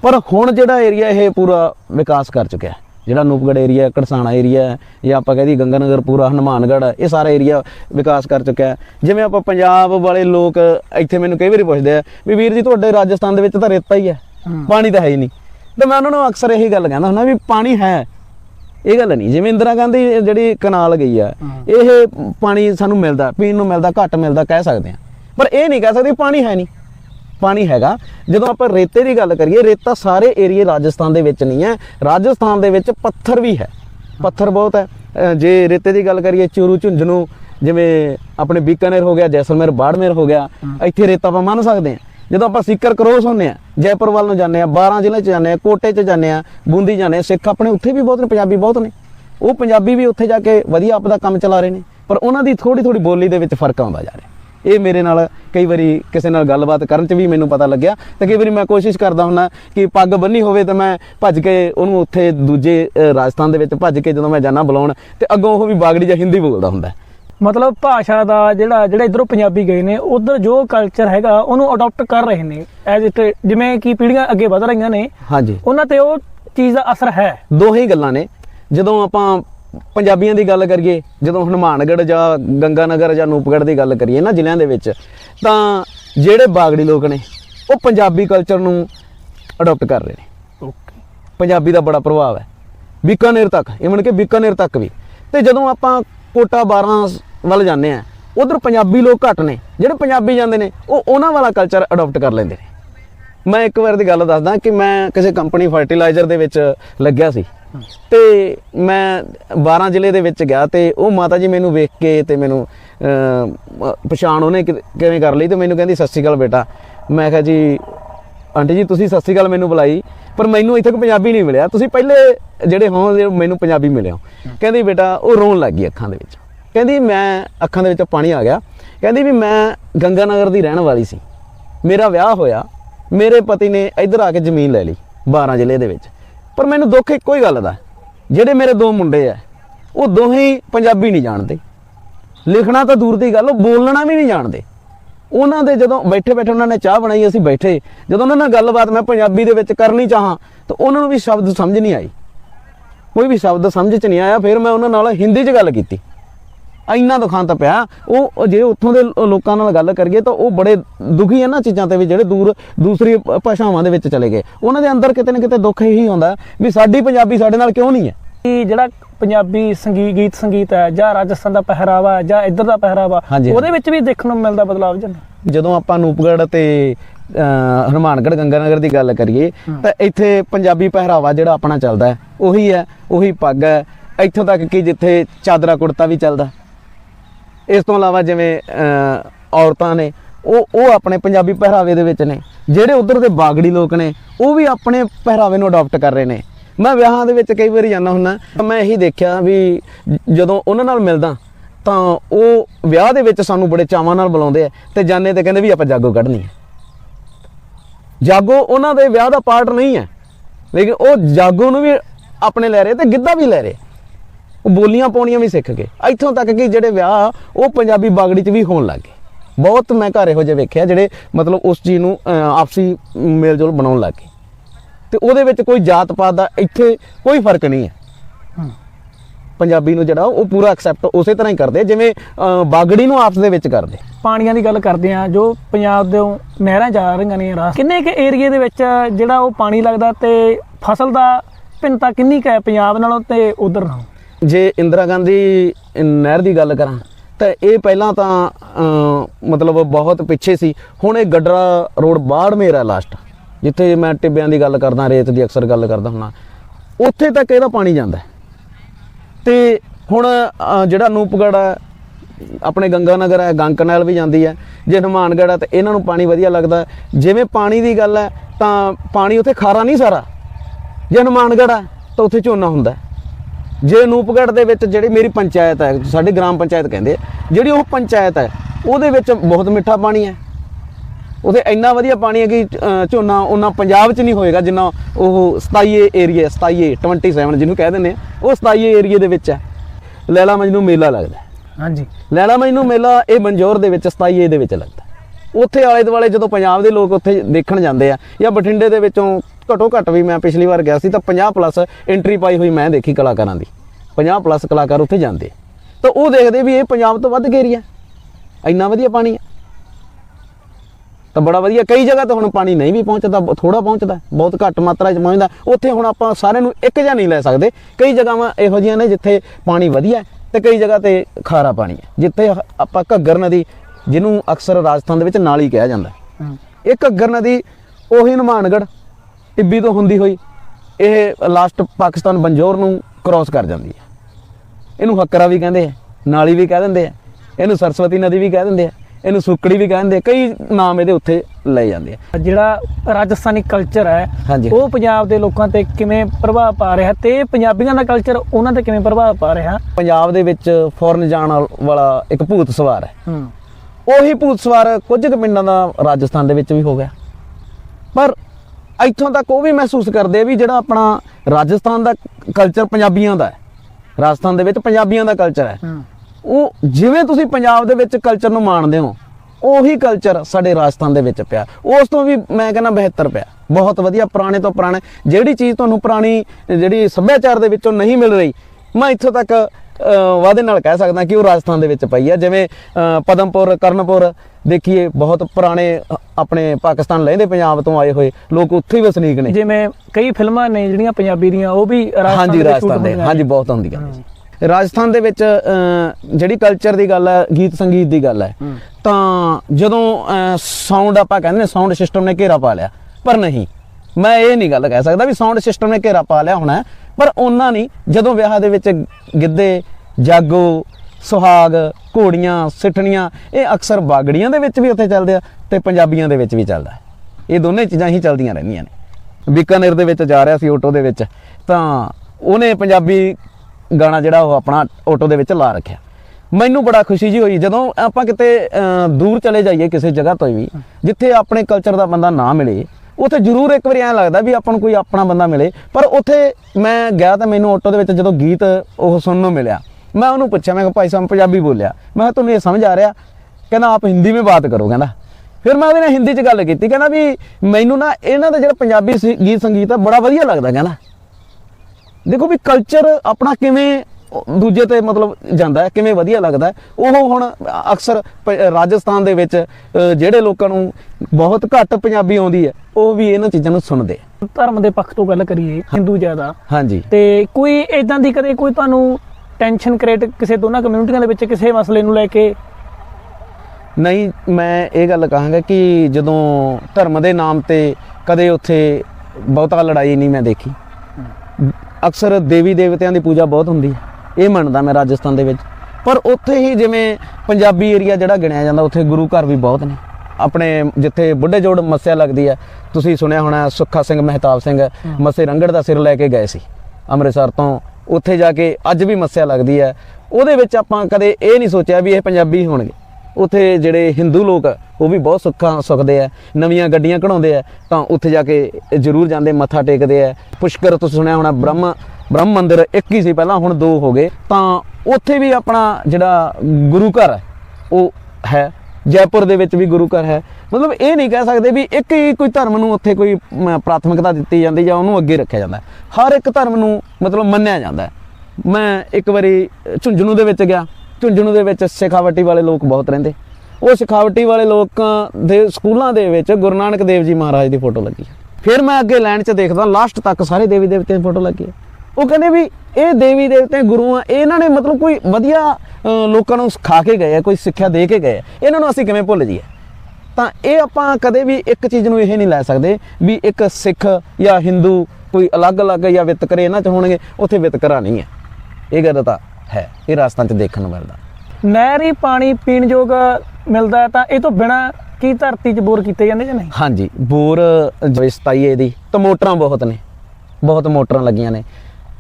ਪਰ ਹੁਣ ਜਿਹੜਾ ਏਰੀਆ ਇਹ ਪੂਰਾ ਵਿਕਾਸ ਕਰ ਚੁੱਕਿਆ ਹੈ ਜਿਹੜਾ ਨੂਪਗੜ ਏਰੀਆ ਕੜਸਾਣਾ ਏਰੀਆ ਜਾਂ ਆਪਾਂ ਕਹਦੀ ਗੰਗਾਨਗਰ ਪੂਰਾ ਹਨੂਮਾਨਗੜ੍ਹ ਇਹ ਸਾਰਾ ਏਰੀਆ ਵਿਕਾਸ ਕਰ ਚੁੱਕਿਆ ਹੈ। ਜਿਵੇਂ ਆਪਾਂ ਪੰਜਾਬ ਵਾਲੇ ਲੋਕ ਇੱਥੇ ਮੈਨੂੰ ਕਈ ਵਾਰੀ ਪੁੱਛਦੇ ਆ ਵੀ ਵੀਰ ਜੀ ਤੁਹਾਡੇ ਰਾਜਸਥਾਨ ਦੇ ਵਿੱਚ ਤਾਂ ਰੇਤਾ ਹੀ ਹੈ। ਪਾਣੀ ਤਾਂ ਹੈ ਹੀ ਨਹੀਂ। ਤੇ ਮੈਂ ਉਹਨਾਂ ਨੂੰ ਅਕਸਰ ਇਹੀ ਗੱਲ ਕਹਿੰਦਾ ਹੁੰਦਾ ਵੀ ਪਾਣੀ ਹੈ ਇਹ ਗੱਲ ਨਹੀਂ ਜਿਵੇਂ ਇੰਦਰਾ ਗਾਂਧੀ ਜਿਹੜੀ ਕਨਾਲ ਗਈ ਆ ਇਹ ਪਾਣੀ ਸਾਨੂੰ ਮਿਲਦਾ ਪੀਣ ਨੂੰ ਮਿਲਦਾ ਘੱਟ ਮਿਲਦਾ ਕਹਿ ਸਕਦੇ ਆ ਪਰ ਇਹ ਨਹੀਂ ਕਹਿ ਸਕਦੇ ਪਾਣੀ ਹੈ ਨਹੀਂ। ਪਾਣੀ ਹੈਗਾ। ਜਦੋਂ ਆਪਾਂ ਰੇਤੇ ਦੀ ਗੱਲ ਕਰੀਏ ਰੇਤਾ ਸਾਰੇ ਏਰੀਏ ਰਾਜਸਥਾਨ ਦੇ ਵਿੱਚ ਨਹੀਂ ਹੈ। ਰਾਜਸਥਾਨ ਦੇ ਵਿੱਚ ਪੱਥਰ ਵੀ ਹੈ। ਪੱਥਰ ਬਹੁਤ ਹੈ। ਜੇ ਰੇਤੇ ਦੀ ਗੱਲ ਕਰੀਏ ਚੂਰੂ ਝੁੰਝਣੂ ਜਿਵੇਂ ਆਪਣੇ ਬੀਕਾਨੇਰ ਹੋ ਗਿਆ ਜੈਸਲਮੇਰ ਬਾੜਮੇਰ ਹੋ ਗਿਆ ਇੱਥੇ ਰੇਤਾ ਆਪਾਂ ਮੰਨ ਸਕਦੇ ਹਾਂ। ਜਦੋਂ ਆਪਾਂ ਸਿੱਕਰ ਕਰੋਸ ਹੁੰਨੇ ਆ, ਜੈਪੁਰ ਵੱਲ ਨੂੰ ਜਾਂਦੇ ਆ 12 ਜ਼ਿਲ੍ਹੇ ਚ ਜਾਂਦੇ ਆ, ਕੋਟੇ ਚ ਜਾਂਦੇ ਆ, ਬੂੰਦੀ ਜਾਂਦੇ ਆ, ਸਿੱਖ ਆਪਣੇ ਉੱਥੇ ਵੀ ਬਹੁਤ ਨੇ, ਪੰਜਾਬੀ ਬਹੁਤ ਨੇ। ਉਹ ਪੰਜਾਬੀ ਵੀ ਉੱਥੇ ਜਾ ਕੇ ਵਧੀਆ ਆਪਦਾ ਕੰਮ ਚਲਾ ਰਹੇ ਨੇ, ਪਰ ਉਹਨਾਂ ਦੀ ਥੋੜੀ ਥੋੜੀ ਬੋਲੀ ਦੇ ਵਿੱਚ ਫ਼ਰਕ ਆਉਂਦਾ ਜਾ ਰਿਹਾ। ਇਹ ਮੇਰੇ ਨਾਲ ਕਈ ਵਾਰੀ ਕਿਸੇ ਨਾਲ ਗੱਲਬਾਤ ਕਰਨ 'ਚ ਵੀ ਮੈਨੂੰ ਪਤਾ ਲੱਗਿਆ ਤੇ ਕਈ ਵਾਰੀ ਮੈਂ ਕੋਸ਼ਿਸ਼ ਕਰਦਾ ਹੁੰਦਾ ਕਿ ਪੱਗ ਬੰਨੀ ਹੋਵੇ ਤਾਂ ਮੈਂ ਭੱਜ ਕੇ ਉਹਨੂੰ ਉੱਥੇ ਦੂਜੇ ਰਾਜਸਥਾਨ ਦੇ ਵਿੱਚ ਭੱਜ ਕੇ ਜਦੋਂ ਮੈਂ ਜਾਣਾ ਬੁਲਾਉਣ ਤੇ ਅੱਗੋਂ ਉਹ ਵੀ ਬਾਗੜੀ ਜਾਂ ਹਿੰਦੀ ਬੋਲਦਾ ਹੁੰਦਾ। ਮਤਲਬ ਭਾਸ਼ਾ ਦਾ ਜਿਹੜਾ ਜਿਹੜਾ ਇਧਰੋਂ ਪੰਜਾਬੀ ਗਏ ਨੇ ਉਧਰ ਜੋ ਕਲਚਰ ਹੈਗਾ ਉਹਨੂੰ ਅਡਾਪਟ ਕਰ ਰਹੇ ਨੇ। ਐਜ਼ ਇਟ ਜਿਵੇਂ ਕਿ ਪੀੜ੍ਹੀਆਂ ਅੱਗੇ ਵਧ ਰਹੀਆਂ ਨੇ ਹਾਂਜੀ। ਉਹਨਾਂ ਤੇ ਉਹ ਚੀਜ਼ ਦਾ ਅਸਰ ਹੈ। ਦੋ ਹੀ ਗੱਲਾਂ ਨੇ। ਜਦੋਂ ਆਪਾਂ ਪੰਜਾਬੀਆਂ ਦੀ ਗੱਲ ਕਰੀਏ ਜਦੋਂ ਹਨੂਮਾਨਗੜ੍ਹ ਜਾਂ ਗੰਗਾਨਗਰ ਜਾਂ ਨੂਪਗੜ੍ਹ ਦੀ ਗੱਲ ਕਰੀਏ ਨਾ ਜ਼ਿਲ੍ਹਿਆਂ ਦੇ ਵਿੱਚ ਤਾਂ ਜਿਹੜੇ ਬਾਗੜੀ ਲੋਕ ਨੇ ਉਹ ਪੰਜਾਬੀ ਕਲਚਰ ਨੂੰ ਅਡਾਪਟ ਕਰ ਰਹੇ ਨੇ। ਓਕੇ ਪੰਜਾਬੀ ਦਾ ਬੜਾ ਪ੍ਰਭਾਵ ਹੈ। ਬੀਕਾਨੇਰ ਤੱਕ ਇਵਨ ਕਿ ਬੀਕਾਨੇਰ ਤੱਕ ਵੀ। ਤੇ ਜਦੋਂ ਆਪਾਂ ਕੋਟਾ 12 ਵੱਲ ਜਾਂਦੇ ਆ, ਉਧਰ ਪੰਜਾਬੀ ਲੋਕ ਘੱਟ ਨੇ, ਜਿਹੜੇ ਪੰਜਾਬੀ ਜਾਂਦੇ ਨੇ, ਉਹ ਉਹਨਾਂ ਵਾਲਾ ਕਲਚਰ ਅਡਾਪਟ ਕਰ ਲੈਂਦੇ ਨੇ। ਮੈਂ ਇੱਕ ਵਾਰ ਦੀ ਗੱਲ ਦੱਸਦਾ ਕਿ ਮੈਂ ਕਿਸੇ ਕੰਪਨੀ ਫਰਟੀਲਾਈਜ਼ਰ ਦੇ ਵਿੱਚ ਲੱਗਿਆ ਸੀ ਤੇ ਮੈਂ 12 ਜ਼ਿਲ੍ਹੇ ਦੇ ਵਿੱਚ ਗਿਆ ਤੇ ਉਹ ਮਾਤਾ ਜੀ ਮੈਨੂੰ ਵੇਖ ਕੇ ਤੇ ਮੈਨੂੰ ਪਛਾਣ ਉਹਨੇ ਕਿਵੇਂ ਕਰ ਲਈ ਤੇ ਮੈਨੂੰ ਕਹਿੰਦੀ, ਸਤਿ ਸ਼੍ਰੀ ਅਕਾਲ ਬੇਟਾ। ਮੈਂ ਕਿਹਾ ਜੀ, ਆਂਟੀ ਜੀ, ਤੁਸੀਂ ਸਤਿ ਸ਼੍ਰੀ ਅਕਾਲ ਮੈਨੂੰ ਬੁਲਾਈ। ਪਰ ਮੈਨੂੰ ਇੱਥੇ ਕੋਈ ਪੰਜਾਬੀ ਨਹੀਂ ਮਿਲਿਆ। ਤੁਸੀਂ ਪਹਿਲੇ ਜਿਹੜੇ ਹੋ ਮੈਨੂੰ ਪੰਜਾਬੀ ਮਿਲੇ ਹੋ। ਕਹਿੰਦੀ ਬੇਟਾ ਉਹ ਰੋਣ ਲੱਗ ਗਈ ਅੱਖਾਂ ਦੇ ਵਿੱਚ। ਕਹਿੰਦੀ ਮੈਂ ਅੱਖਾਂ ਦੇ ਵਿੱਚ ਪਾਣੀ ਆ ਗਿਆ। ਕਹਿੰਦੀ ਵੀ ਮੈਂ ਗੰਗਾਨਗਰ ਦੀ ਰਹਿਣ ਵਾਲੀ ਸੀ। ਮੇਰਾ ਵਿਆਹ ਹੋਇਆ। ਮੇਰੇ ਪਤੀ ਨੇ ਇੱਧਰ ਆ ਕੇ ਜ਼ਮੀਨ ਲੈ ਲਈ 12 ਜ਼ਿਲ੍ਹੇ ਦੇ ਵਿੱਚ। ਪਰ ਮੈਨੂੰ ਦੁੱਖ ਇੱਕੋ ਹੀ ਗੱਲ ਦਾ। ਜਿਹੜੇ ਮੇਰੇ ਦੋ ਮੁੰਡੇ ਆ ਉਹ ਦੋਹੇ ਪੰਜਾਬੀ ਨਹੀਂ ਜਾਣਦੇ। ਲਿਖਣਾ ਤਾਂ ਦੂਰ ਦੀ ਗੱਲ ਉਹ ਬੋਲਣਾ ਵੀ ਨਹੀਂ ਜਾਣਦੇ। ਉਹਨਾਂ ਦੇ ਜਦੋਂ ਬੈਠੇ ਬੈਠੇ ਉਹਨਾਂ ਨੇ ਚਾਹ ਬਣਾਈ, ਅਸੀਂ ਬੈਠੇ। ਜਦੋਂ ਉਹਨਾਂ ਨਾਲ ਗੱਲਬਾਤ ਮੈਂ ਪੰਜਾਬੀ ਦੇ ਵਿੱਚ ਕਰਨੀ ਚਾਹਾਂ, ਤਾਂ ਉਹਨਾਂ ਨੂੰ ਵੀ ਸ਼ਬਦ ਸਮਝ ਨਹੀਂ ਆਈ। ਕੋਈ ਵੀ ਸ਼ਬਦ ਸਮਝ ਚ ਨਹੀਂ ਆਇਆ, ਫਿਰ ਮੈਂ ਉਹਨਾਂ ਨਾਲ ਹਿੰਦੀ 'ਚ ਗੱਲ ਕੀਤੀ। ਇੰਨਾ ਦੁਖਾਂਤ ਪਿਆ। ਉਹ ਜੇ ਉੱਥੋਂ ਦੇ ਲੋਕਾਂ ਨਾਲ ਗੱਲ ਕਰੀਏ ਤਾਂ ਉਹ ਬੜੇ ਦੁਖੀ ਇਹਨਾਂ ਚੀਜ਼ਾਂ ਤੇ ਵੀ, ਜਿਹੜੇ ਦੂਰ, ਦੂਸਰੀ ਭਾਸ਼ਾਵਾਂ ਦੇ ਵਿੱਚ ਚਲੇ ਗਏ। ਉਹਨਾਂ ਦੇ ਅੰਦਰ ਕਿਤੇ ਨਾ ਕਿਤੇ ਦੁੱਖ ਇਹੀ ਹੁੰਦਾ ਵੀ ਸਾਡੀ ਪੰਜਾਬੀ ਸਾਡੇ ਨਾਲ ਕਿਉਂ ਨਹੀਂ ਹੈ? ਕਿ ਜਿਹੜਾ ਪੰਜਾਬੀ ਸੰਗੀਤ ਗੀਤ ਸੰਗੀਤ ਹੈ ਜਾਂ ਰਾਜਸਥਾਨ ਦਾ ਪਹਿਰਾਵਾ ਹੈ, ਜਾਂ ਇੱਧਰ ਦਾ ਪਹਿਰਾਵਾ ਹਾਂਜੀ, ਉਹਦੇ ਵਿੱਚ ਵੀ ਦੇਖਣ ਨੂੰ ਮਿਲਦਾ ਬਦਲਾਵ ਜਨ ਜਦੋਂ ਆਪਾਂ ਨੂਪਗੜ੍ਹ ਤੇ ਅਹ, ਹਨੂਮਾਨਗੜ੍ਹ ਗੰਗਾਨਗਰ ਦੀ ਗੱਲ ਕਰੀਏ ਤਾਂ ਇੱਥੇ ਪੰਜਾਬੀ ਪਹਿਰਾਵਾ ਜਿਹੜਾ ਆਪਣਾ ਚੱਲਦਾ ਹੈ ਉਹੀ ਹੈ ਉਹੀ ਪੱਗ ਹੈ। ਇੱਥੋਂ ਤੱਕ ਕਿ ਜਿੱਥੇ ਚਾਦਰਾ ਕੁੜਤਾ ਵੀ ਚੱਲਦਾ। ਇਸ ਤੋਂ ਇਲਾਵਾ ਜਿਵੇਂ ਅਹ, ਔਰਤਾਂ ਨੇ ਉਹ ਉਹ ਆਪਣੇ ਪੰਜਾਬੀ ਪਹਿਰਾਵੇ ਦੇ ਵਿੱਚ ਨੇ। ਜਿਹੜੇ ਉਧਰ ਦੇ ਬਾਗੜੀ ਲੋਕ ਨੇ ਉਹ ਵੀ ਆਪਣੇ ਪਹਿਰਾਵੇ ਨੂੰ ਅਡਾਪਟ ਕਰ ਰਹੇ ਨੇ। ਮੈਂ ਵਿਆਹਾਂ ਦੇ ਵਿੱਚ ਕਈ ਵਾਰੀ ਜਾਂਦਾ ਹੁੰਦਾ ਮੈਂ ਇਹੀ ਦੇਖਿਆ ਵੀ ਜਦੋਂ ਉਹਨਾਂ ਨਾਲ ਮਿਲਦਾ ਤਾਂ ਉਹ ਵਿਆਹ ਦੇ ਵਿੱਚ ਸਾਨੂੰ ਬੜੇ ਚਾਵਾਂ ਨਾਲ ਬੁਲਾਉਂਦੇ ਆ ਤੇ ਜਾਣੇ ਤੇ ਕਹਿੰਦੇ ਵੀ ਆਪਾਂ ਜਾਗੋ ਕੱਢਣੀ ਹੈ ਜਾਗੋ ਉਹਨਾਂ ਦੇ ਵਿਆਹ ਦਾ ਪਾਰਟ ਨਹੀਂ ਹੈ ਲੇਕਿਨ ਉਹ ਜਾਗੋ ਨੂੰ ਵੀ ਆਪਣੇ ਲੈ ਰਹੇ ਤੇ ਗਿੱਧਾ ਵੀ ਲੈ ਰਹੇ। ਉਹ ਬੋਲੀਆਂ ਪਾਉਣੀਆਂ ਵੀ ਸਿੱਖ ਗਏ। ਇੱਥੋਂ ਤੱਕ ਕਿ ਜਿਹੜੇ ਵਿਆਹ ਉਹ ਪੰਜਾਬੀ ਬਾਗੜੀ 'ਚ ਵੀ ਹੋਣ ਲੱਗ ਗਏ। ਬਹੁਤ ਮੈਂ ਘਰ ਇਹੋ ਜਿਹੇ ਵੇਖਿਆ ਜਿਹੜੇ ਮਤਲਬ ਉਸ ਚੀਜ਼ ਨੂੰ ਅਹ, ਆਪਸੀ ਮੇਲਜੋਲ ਬਣਾਉਣ ਲੱਗ ਗਏ। ਤੇ ਉਹਦੇ ਵਿੱਚ ਕੋਈ ਜਾਤ ਪਾਤ ਦਾ ਇੱਥੇ ਕੋਈ ਫ਼ਰਕ ਨਹੀਂ ਹੈ। ਪੰਜਾਬੀ ਨੂੰ ਜਿਹੜਾ ਉਹ ਪੂਰਾ ਐਕਸੈਪਟ ਉਸੇ ਤਰ੍ਹਾਂ ਹੀ ਕਰਦੇ ਜਿਵੇਂ ਬਾਗੜੀ ਨੂੰ ਆਪਸ ਦੇ ਵਿੱਚ ਕਰਦੇ। ਪਾਣੀਆਂ ਦੀ ਗੱਲ ਕਰਦੇ ਆ ਜੋ ਪੰਜਾਬ ਦੇ ਨਹਿਰਾਂ ਜਾ ਰਹੀਆਂ ਨੇ ਰਾਸ ਕਿੰਨੇ ਕੁ ਏਰੀਏ ਦੇ ਵਿੱਚ ਜਿਹੜਾ ਉਹ ਪਾਣੀ ਲੱਗਦਾ ਤੇ ਫਸਲ ਦਾ ਭਿੰਨਤਾ ਕਿੰਨੀ ਕੁ ਹੈ ਪੰਜਾਬ ਨਾਲੋਂ ਤੇ ਉਧਰ ਨਾਲੋਂ? ਜੇ ਇੰਦਰਾ ਗਾਂਧੀ ਨਹਿਰ ਦੀ ਗੱਲ ਕਰਾਂ ਤਾਂ ਇਹ ਪਹਿਲਾਂ ਤਾਂ ਮਤਲਬ ਬਹੁਤ ਪਿੱਛੇ ਸੀ। ਹੁਣ ਇਹ ਗੱਡਰਾ ਰੋਡ ਬਾੜ ਮੇਰਾ ਲਾਸਟ ਜਿੱਥੇ ਮੈਂ ਟਿੱਬਿਆਂ ਦੀ ਗੱਲ ਕਰਦਾ, ਰੇਤ ਦੀ ਅਕਸਰ ਗੱਲ ਕਰਦਾ ਹੁਣਾ ਉੱਥੇ ਤੱਕ ਇਹਦਾ ਪਾਣੀ ਜਾਂਦਾ ਹੈ। ਤੇ ਹੁਣ ਜਿਹੜਾ ਨੂਪਗੜ ਹੈ, ਆਪਣੇ ਗੰਗਾ ਨਗਰ ਹੈ, ਗੰਗ ਕਨਾਲ ਵੀ ਜਾਂਦੀ ਹੈ, ਜੇ ਹਨੂਮਾਨਗੜ੍ਹ ਹੈ, ਤੇ ਇਹਨਾਂ ਨੂੰ ਪਾਣੀ ਵਧੀਆ ਲੱਗਦਾ ਜਿਵੇਂ ਪਾਣੀ ਦੀ ਗੱਲ ਹੈ, ਤਾਂ ਪਾਣੀ ਉੱਥੇ ਖਾਰਾ ਨਹੀਂ ਸਾਰਾ। ਜੇ ਹਨੂਮਾਨਗੜ੍ਹ ਹੈ, ਤਾਂ ਉੱਥੇ ਝੋਨਾ ਹੁੰਦਾ ਜੇ ਨੂਪਗੜ੍ਹ ਦੇ ਵਿੱਚ ਜਿਹੜੀ ਮੇਰੀ ਪੰਚਾਇਤ ਹੈ, ਸਾਡੀ ਗ੍ਰਾਮ ਪੰਚਾਇਤ ਕਹਿੰਦੇ ਜਿਹੜੀ ਉਹ ਪੰਚਾਇਤ ਹੈ, ਉਹਦੇ ਵਿੱਚ ਬਹੁਤ ਮਿੱਠਾ ਪਾਣੀ ਹੈ। ਉਥੇ ਇੰਨਾ ਵਧੀਆ ਪਾਣੀ ਹੈ ਕਿ ਝੋਨਾ ਉਹਨਾਂ ਪੰਜਾਬ 'ਚ ਨਹੀਂ ਹੋਏਗਾ ਜਿੰਨਾ ਉਹ 27 ਏਰੀਆ 27 27 ਜਿਹਨੂੰ ਕਹਿ ਦਿੰਦੇ ਆ। ਉਹ 27 ਏਰੀਆ ਦੇ ਵਿੱਚ ਹੈ। ਲੈਲਾ ਮਜਨੂ ਮੇਲਾ ਲੱਗਦਾ। ਹਾਂਜੀ। ਲੈਲਾ ਮਜਨੂ ਮੇਲਾ ਇਹ ਮਨਜੋਰ ਦੇ ਵਿੱਚ 27 ਏ ਦੇ ਵਿੱਚ ਲੱਗਦਾ। ਉੱਥੇ ਆਲੇ ਦੁਆਲੇ ਜਦੋਂ ਪੰਜਾਬ ਦੇ ਲੋਕ ਉੱਥੇ ਦੇਖਣ ਜਾਂਦੇ ਆ ਜਾਂ ਬਠਿੰਡੇ ਦੇ ਵਿੱਚੋਂ ਘਟੋ ਘੱਟ ਵੀ ਮੈਂ ਪਿਛਲੀ ਵਾਰ ਗਿਆ ਸੀ ਤਾਂ 50 ਪਲੱਸ ਐਂਟਰੀ ਪਾਈ ਹੋਈ ਮੈਂ ਦੇਖੀ ਕਲਾਕਾਰਾਂ ਦੀ। 50 ਪਲੱਸ ਕਲਾਕਾਰ ਉੱਥੇ ਜਾਂਦੇ ਤਾਂ ਉਹ ਦੇਖਦੇ ਵੀ ਇਹ ਪੰਜਾਬ ਤੋਂ ਵੱਧ ਕੇ ਏਰੀਆ ਇੰਨਾ ਵਧੀਆ ਪਾਣੀ ਹੈ। ਤਾਂ ਬੜਾ ਵਧੀਆ ਕਈ ਜਗ੍ਹਾ ਤੇ ਹੁਣ ਪਾਣੀ ਨਹੀਂ ਵੀ ਪਹੁੰਚਦਾ ਥੋੜਾ ਪਹੁੰਚਦਾ ਬਹੁਤ ਘੱਟ ਮਾਤਰਾ 'ਚ ਪਹੁੰਚਦਾ। ਉੱਥੇ ਹੁਣ ਆਪਾਂ ਸਾਰਿਆਂ ਨੂੰ ਇੱਕ ਜਿਹਾ ਨਹੀਂ ਲੈ ਸਕਦੇ। ਕਈ ਜਗ੍ਹਾਵਾਂ ਇਹੋ ਜਿਹੀਆਂ ਨੇ ਜਿੱਥੇ ਪਾਣੀ ਵਧੀਆ ਤੇ ਕਈ ਜਗ੍ਹਾ ਤੇ ਖਾਰਾ ਪਾਣੀ ਹੈ। ਜਿੱਥੇ ਆਪਾਂ ਘੱਗਰ ਨਦੀ ਜਿਹਨੂੰ ਅਕਸਰ ਰਾਜਸਥਾਨ ਦੇ ਵਿੱਚ ਨਾਲੀ ਕਿਹਾ ਜਾਂਦਾ ਹੈ। ਇਹ ਘੱਗਰ ਨਦੀ ਉਹੀ ਹਨੂਮਾਨਗੜ੍ਹ ਟਿੱਬੀ ਤੋਂ ਹੁੰਦੀ ਹੋਈ ਇਹ ਲਾਸਟ ਪਾਕਿਸਤਾਨ ਬੰਜੋਰ ਨੂੰ ਕ੍ਰਾਸ ਕਰ ਜਾਂਦੀ ਹੈ। ਇਹਨੂੰ ਹੱਕਰਾ ਵੀ ਕਹਿੰਦੇ ਆ ਨਾਲੀ ਵੀ ਕਹਿ ਦਿੰਦੇ ਆ ਇਹਨੂੰ ਸਰਸਵਤੀ ਨਦੀ ਵੀ ਕਹਿ ਦਿੰਦੇ ਆ ਇਹਨੂੰ ਸੁੱਕੜੀ ਵੀ ਕਹਿੰਦੇ ਕਈ ਨਾਮ ਇਹਦੇ ਉੱਥੇ ਲਏ ਜਾਂਦੇ ਆ। ਜਿਹੜਾ ਰਾਜਸਥਾਨੀ ਕਲਚਰ ਹੈ ਹਾਂਜੀ। ਉਹ ਪੰਜਾਬ ਦੇ ਲੋਕਾਂ ਤੇ ਕਿਵੇਂ ਪ੍ਰਭਾਵ ਪਾ ਰਿਹਾ ਤੇ ਪੰਜਾਬੀਆਂ ਦਾ ਕਲਚਰ ਉਹਨਾਂ ਤੇ ਕਿਵੇਂ ਪ੍ਰਭਾਵ ਪਾ ਰਿਹਾ? ਪੰਜਾਬ ਦੇ ਵਿੱਚ ਫੋਰਨ ਜਾਣ ਵਾਲਾ ਇੱਕ ਭੂਤ ਸਵਾਰ ਹੈ। ਹੂੰ। ਉਹੀ ਭੂਤ ਸਵਾਰ ਕੁਝ ਕੁ ਪਿੰਡਾਂ ਦਾ ਰਾਜਸਥਾਨ ਦੇ ਵਿੱਚ ਵੀ ਹੋ ਗਿਆ। ਪਰ ਇੱਥੋਂ ਤੱਕ ਉਹ ਵੀ ਮਹਿਸੂਸ ਕਰਦੇ ਆ ਵੀ ਜਿਹੜਾ ਆਪਣਾ ਰਾਜਸਥਾਨ ਦਾ ਕਲਚਰ ਪੰਜਾਬੀਆਂ ਦਾ ਹੈ। ਰਾਜਸਥਾਨ ਦੇ ਵਿੱਚ ਪੰਜਾਬੀਆਂ ਦਾ ਕਲਚਰ ਹੈ। ਹੂੰ। ਉਹ ਜਿਵੇਂ ਤੁਸੀਂ ਪੰਜਾਬ ਦੇ ਵਿੱਚ ਕਲਚਰ ਨੂੰ ਮਾਣਦੇ ਹੋ ਉਹੀ ਕਲਚਰ ਸਾਡੇ ਰਾਜਸਥਾਨ ਦੇ ਵਿੱਚ ਪਿਆ। ਉਸ ਤੋਂ ਵੀ ਮੈਂ ਕਹਿੰਦਾ ਬਿਹਤਰ ਪਿਆ। ਬਹੁਤ ਵਧੀਆ ਪੁਰਾਣੇ ਤੋਂ ਪੁਰਾਣੇ। ਜਿਹੜੀ ਚੀਜ਼ ਤੁਹਾਨੂੰ ਪੁਰਾਣੀ ਜਿਹੜੀ ਸੱਭਿਆਚਾਰ ਦੇ ਵਿੱਚੋਂ ਨਹੀਂ ਮਿਲ ਰਹੀ ਮੈਂ ਇੱਥੋਂ ਤੱਕ ਵਾਅਦੇ ਨਾਲ ਕਹਿ ਸਕਦਾ ਕਿ ਉਹ ਰਾਜਸਥਾਨ ਦੇ ਵਿੱਚ ਪਈ ਹੈ ਜਿਵੇਂ ਪਦਮਪੁਰ ਕਰਨਪੁਰ ਦੇਖੀਏ ਬਹੁਤ ਪੁਰਾਣੇ ਆਪਣੇ ਪਾਕਿਸਤਾਨ ਲਹਿੰਦੇ ਪੰਜਾਬ ਤੋਂ ਆਏ ਹੋਏ। ਲੋਕ ਉੱਥੇ ਹੀ ਵਸਨੀਕ ਨੇ। ਜਿਵੇਂ ਕਈ ਫਿਲਮਾਂ ਨੇ ਜਿਹੜੀਆਂ ਪੰਜਾਬੀ ਦੀਆਂ ਉਹ ਵੀ ਰਾਜਸਥਾਨ ਹਾਂਜੀ ਦੇ ਰਾਜਸਥਾਨ ਦੇ। ਹਾਂਜੀ। ਬਹੁਤ ਹੁੰਦੀਆਂ ਨੇ। ਰਾਜਸਥਾਨ ਦੇ ਵਿੱਚ ਜਿਹੜੀ ਕਲਚਰ ਦੀ ਗੱਲ ਹੈ ਗੀਤ ਸੰਗੀਤ ਦੀ ਗੱਲ ਹੈ। ਤਾਂ ਜਦੋਂ ਸਾਊਂਡ ਆਪਾਂ ਕਹਿੰਦੇ ਨੇ ਸਾਊਂਡ ਸਿਸਟਮ ਨੇ ਘੇਰਾ ਪਾ ਲਿਆ ਪਰ ਨਹੀਂ ਮੈਂ ਇਹ ਨਹੀਂ ਗੱਲ ਕਹਿ ਸਕਦਾ ਵੀ ਸਾਊਂਡ ਸਿਸਟਮ ਨੇ ਘੇਰਾ ਪਾ ਲਿਆ ਹੋਣਾ ਪਰ ਉਹਨਾਂ ਨਹੀਂ ਜਦੋਂ ਵਿਆਹ ਦੇ ਵਿੱਚ ਗਿੱਧੇ ਜਾਗੋ ਸੁਹਾਗ ਘੋੜੀਆਂ ਸਿੱਠਣੀਆਂ ਇਹ ਅਕਸਰ ਬਾਗੜੀਆਂ ਦੇ ਵਿੱਚ ਵੀ ਉੱਥੇ ਚੱਲਦੇ ਆ ਤੇ ਪੰਜਾਬੀਆਂ ਦੇ ਵਿੱਚ ਵੀ ਚੱਲਦਾ। ਇਹ ਦੋਨੇ ਚੀਜ਼ਾਂ ਹੀ ਚੱਲਦੀਆਂ ਰਹਿੰਦੀਆਂ ਨੇ ਬੀਕਾਨੇਰ ਦੇ ਵਿੱਚ ਜਾ ਰਿਹਾ ਸੀ ਆਟੋ ਦੇ ਵਿੱਚ ਤਾਂ ਉਹਨੇ ਪੰਜਾਬੀ ਗਾਣਾ ਜਿਹੜਾ ਉਹ ਆਪਣਾ ਆਟੋ ਦੇ ਵਿੱਚ ਲਾ ਰੱਖਿਆ। ਮੈਨੂੰ ਬੜਾ ਖੁਸ਼ੀ ਜੀ ਹੋਈ ਜਦੋਂ ਆਪਾਂ ਕਿਤੇ ਦੂਰ ਚਲੇ ਜਾਈਏ ਕਿਸੇ ਜਗ੍ਹਾ ਤੋਂ ਵੀ, ਜਿੱਥੇ ਆਪਣੇ ਕਲਚਰ ਦਾ ਬੰਦਾ ਨਾ ਮਿਲੇ, ਉੱਥੇ ਜ਼ਰੂਰ ਇੱਕ ਵਾਰੀ ਐਂ ਲੱਗਦਾ ਵੀ ਆਪਾਂ ਨੂੰ ਕੋਈ ਆਪਣਾ ਬੰਦਾ ਮਿਲੇ। ਪਰ ਉੱਥੇ ਮੈਂ ਗਿਆ ਤਾਂ ਮੈਨੂੰ ਆਟੋ ਦੇ ਵਿੱਚ ਜਦੋਂ ਗੀਤ ਉਹ ਸੁਣਨ ਨੂੰ ਮਿਲਿਆ, ਮੈਂ ਉਹਨੂੰ ਪੁੱਛਿਆ, ਮੈਂ ਕਿਹਾ, ਭਾਈ ਸਾਹਿਬ, ਪੰਜਾਬੀ ਬੋਲਿਆ। ਮੈਂ ਕਿਹਾ, ਤੁਹਾਨੂੰ ਇਹ ਸਮਝ ਆ ਰਿਹਾ? ਕਹਿੰਦਾ, ਆਪ ਹਿੰਦੀ ਵਿੱਚ ਬਾਤ ਕਰੋ। ਕਹਿੰਦਾ। ਫਿਰ ਮੈਂ ਉਹਦੇ ਨਾਲ ਹਿੰਦੀ 'ਚ ਗੱਲ ਕੀਤੀ। ਕਹਿੰਦਾ ਵੀ ਮੈਨੂੰ ਨਾ, ਇਹਨਾਂ ਦਾ ਜਿਹੜਾ ਪੰਜਾਬੀ ਗੀਤ ਸੰਗੀਤ ਆ, ਬੜਾ ਵਧੀਆ ਲੱਗਦਾ। ਕਹਿੰਦਾ ਦੇਖੋ ਵੀ ਕਲਚਰ ਆਪਣਾ ਕਿਵੇਂ ਦੂਜੇ ਤੇ ਮਤਲਬ ਜਾਂਦਾ ਹੈ ਕਿਵੇਂ ਵਧੀਆ ਲੱਗਦਾ ਉਹ ਹੁਣ ਅਕਸਰ ਰਾਜਸਥਾਨ ਦੇ ਵਿੱਚ ਜਿਹੜੇ ਲੋਕਾਂ ਨੂੰ ਬਹੁਤ ਘੱਟ ਪੰਜਾਬੀ ਆਉਂਦੀ ਹੈ ਉਹ ਵੀ ਇਹਨਾਂ ਚੀਜ਼ਾਂ ਨੂੰ ਸੁਣਦੇ। ਧਰਮ ਦੇ ਪੱਖ ਤੋਂ ਗੱਲ ਕਰੀਏ ਹਿੰਦੂ ਜ਼ਿਆਦਾ। ਹਾਂਜੀ। ਤੇ ਕੋਈ ਇਦਾਂ ਦੀ ਕਦੇ ਕੋਈ ਤੁਹਾਨੂੰ ਟੈਨਸ਼ਨ ਕ੍ਰੀਏਟ ਕਿਸੇ ਦੋਨਾਂ ਕਮਿਊਨਿਟੀਆਂ ਦੇ ਵਿੱਚ ਕਿਸੇ ਮਸਲੇ ਨੂੰ ਲੈ ਕੇ? ਨਹੀਂ ਮੈਂ ਇਹ ਗੱਲ ਕਹਾਂਗਾ ਕਿ ਜਦੋਂ ਧਰਮ ਦੇ ਨਾਮ ਤੇ ਕਦੇ ਉੱਥੇ ਬਹੁਤਾ ਲੜਾਈ ਨਹੀਂ ਮੈਂ ਦੇਖੀ। ਅਕਸਰ ਦੇਵੀ ਦੇਵਤਿਆਂ ਦੀ ਪੂਜਾ ਬਹੁਤ ਹੁੰਦੀ ਹੈ। ਇਹ ਮੰਨਦਾ ਮੈਂ ਰਾਜਸਥਾਨ ਦੇ ਵਿੱਚ। ਪਰ ਉੱਥੇ ਹੀ ਜਿਵੇਂ ਪੰਜਾਬੀ ਏਰੀਆ ਜਿਹੜਾ ਗਿਣਿਆ ਜਾਂਦਾ, ਉੱਥੇ ਗੁਰੂ ਘਰ ਵੀ ਬਹੁਤ ਨੇ। ਆਪਣੇ ਜਿੱਥੇ ਬੁੱਢੇ ਜੋੜ ਮੱਸਿਆ ਲੱਗਦੀ ਹੈ, ਤੁਸੀਂ ਸੁਣਿਆ ਹੋਣਾ ਸੁੱਖਾ ਸਿੰਘ, ਮਹਿਤਾਬ ਸਿੰਘ ਮੱਸੇ ਰੰਗੜ ਦਾ ਸਿਰ ਲੈ ਕੇ ਗਏ ਸੀ ਅੰਮ੍ਰਿਤਸਰ ਤੋਂ। ਉੱਥੇ ਜਾ ਕੇ ਅੱਜ ਵੀ ਮੱਸਿਆ ਲੱਗਦੀ ਹੈ। ਉਹਦੇ ਵਿੱਚ ਆਪਾਂ ਕਦੇ ਇਹ ਨਹੀਂ ਸੋਚਿਆ ਵੀ ਇਹ ਪੰਜਾਬੀ ਹੋਣਗੇ। ਉੱਥੇ ਜਿਹੜੇ ਹਿੰਦੂ ਲੋਕ ਉਹ ਵੀ ਬਹੁਤ ਸੁੱਖਾਂ ਸੁਖਦੇ ਆ, ਨਵੀਆਂ ਗੱਡੀਆਂ ਕਢਾਉਂਦੇ ਆ, ਤਾਂ ਉੱਥੇ ਜਾ ਕੇ ਜ਼ਰੂਰ ਜਾਂਦੇ, ਮੱਥਾ ਟੇਕਦੇ ਆ। ਪੁਸ਼ਕਰ, ਤੁਸੀਂ ਸੁਣਿਆ ਹੋਣਾ, ਬ੍ਰਹਮ ਬ੍ਰਹਮ ਮੰਦਿਰ ਇੱਕ ਹੀ ਸੀ, ਪਹਿਲਾਂ ਹੁਣ ਦੋ ਹੋ ਗਏ। ਤਾਂ ਉੱਥੇ ਵੀ ਆਪਣਾ ਜਿਹੜਾ ਗੁਰੂ ਘਰ ਉਹ ਹੈ। ਜੈਪੁਰ ਦੇ ਵਿੱਚ ਵੀ ਗੁਰੂ ਘਰ ਹੈ। ਮਤਲਬ ਇਹ ਨਹੀਂ ਕਹਿ ਸਕਦੇ ਵੀ ਇੱਕ ਹੀ ਕੋਈ ਧਰਮ ਨੂੰ ਉੱਥੇ ਕੋਈ ਪ੍ਰਾਥਮਿਕਤਾ ਦਿੱਤੀ ਜਾਂਦੀ ਜਾਂ ਉਹਨੂੰ ਅੱਗੇ ਰੱਖਿਆ ਜਾਂਦਾ। ਹਰ ਇੱਕ ਧਰਮ ਨੂੰ ਮਤਲਬ ਮੰਨਿਆ ਜਾਂਦਾ। ਮੈਂ ਇੱਕ ਵਾਰੀ ਝੁੰਝਣੂ ਦੇ ਵਿੱਚ ਗਿਆ। ਝੁੰਝਣੂ ਦੇ ਵਿੱਚ ਸਿਖਾਵਟੀ ਵਾਲੇ ਲੋਕ ਬਹੁਤ ਰਹਿੰਦੇ। ਉਹ ਸਿਖਾਵਟੀ ਵਾਲੇ ਲੋਕਾਂ ਦੇ ਸਕੂਲਾਂ ਦੇ ਵਿੱਚ ਗੁਰੂ ਨਾਨਕ ਦੇਵ ਜੀ ਮਹਾਰਾਜ ਦੀ ਫੋਟੋ ਲੱਗੀ। ਫਿਰ ਮੈਂ ਅੱਗੇ ਲਾਈਨ 'ਚ ਦੇਖਦਾ ਲਾਸਟ ਤੱਕ ਸਾਰੇ ਦੇਵੀ ਦੇਵਤਿਆਂ ਦੀ ਫੋਟੋ ਲੱਗੀ ਹੈ। ਉਹ ਕਹਿੰਦੇ ਵੀ ਇਹ ਦੇਵੀ ਦੇਵਤੇ ਗੁਰੂ ਆ ਇਹਨਾਂ ਨੇ ਮਤਲਬ ਕੋਈ ਵਧੀਆ ਲੋਕਾਂ ਨੂੰ ਸਿਖਾ ਕੇ ਗਏ ਆ, ਕੋਈ ਸਿੱਖਿਆ ਦੇ ਕੇ ਗਏ ਆ। ਇਹਨਾਂ ਨੂੰ ਅਸੀਂ ਕਿਵੇਂ ਭੁੱਲ ਜਾਈਏ? ਤਾਂ ਇਹ ਆਪਾਂ ਕਦੇ ਵੀ ਇੱਕ ਚੀਜ਼ ਨੂੰ ਇਹ ਨਹੀਂ ਲੈ ਸਕਦੇ ਵੀ ਇੱਕ ਸਿੱਖ ਜਾਂ ਹਿੰਦੂ ਕੋਈ ਅਲੱਗ-ਅਲੱਗ ਜਾਂ ਵਿਤਕਰੇ ਇਹਨਾਂ 'ਚ ਹੋਣਗੇ, ਉੱਥੇ ਵਿਤਕਰਾ ਨਹੀਂ ਹੈ। ਇਹ ਗੱਲ ਤਾਂ ਹੈ ਇਹ ਰਾਜਸਥਾਨ 'ਚ ਦੇਖਣ ਨੂੰ ਮਿਲਦਾ। ਨਹਿਰੀ ਪਾਣੀ ਪੀਣ ਯੋਗ ਮਿਲਦਾ ਹੈ ਤਾਂ ਇਹ ਤੋਂ ਬਿਨਾ ਕੀ ਧਰਤੀ 'ਚ ਬੋਰ ਕੀਤੇ ਜਾਂਦੇ ਜਾਂ ਨਹੀਂ? ਹਾਂਜੀ ਬੋਰ ਜੋ 27 ਦੀ ਤਾਂ ਮੋਟਰਾਂ ਬਹੁਤ ਨੇ ਬਹੁਤ ਮੋਟਰਾਂ ਲੱਗੀਆਂ ਨੇ।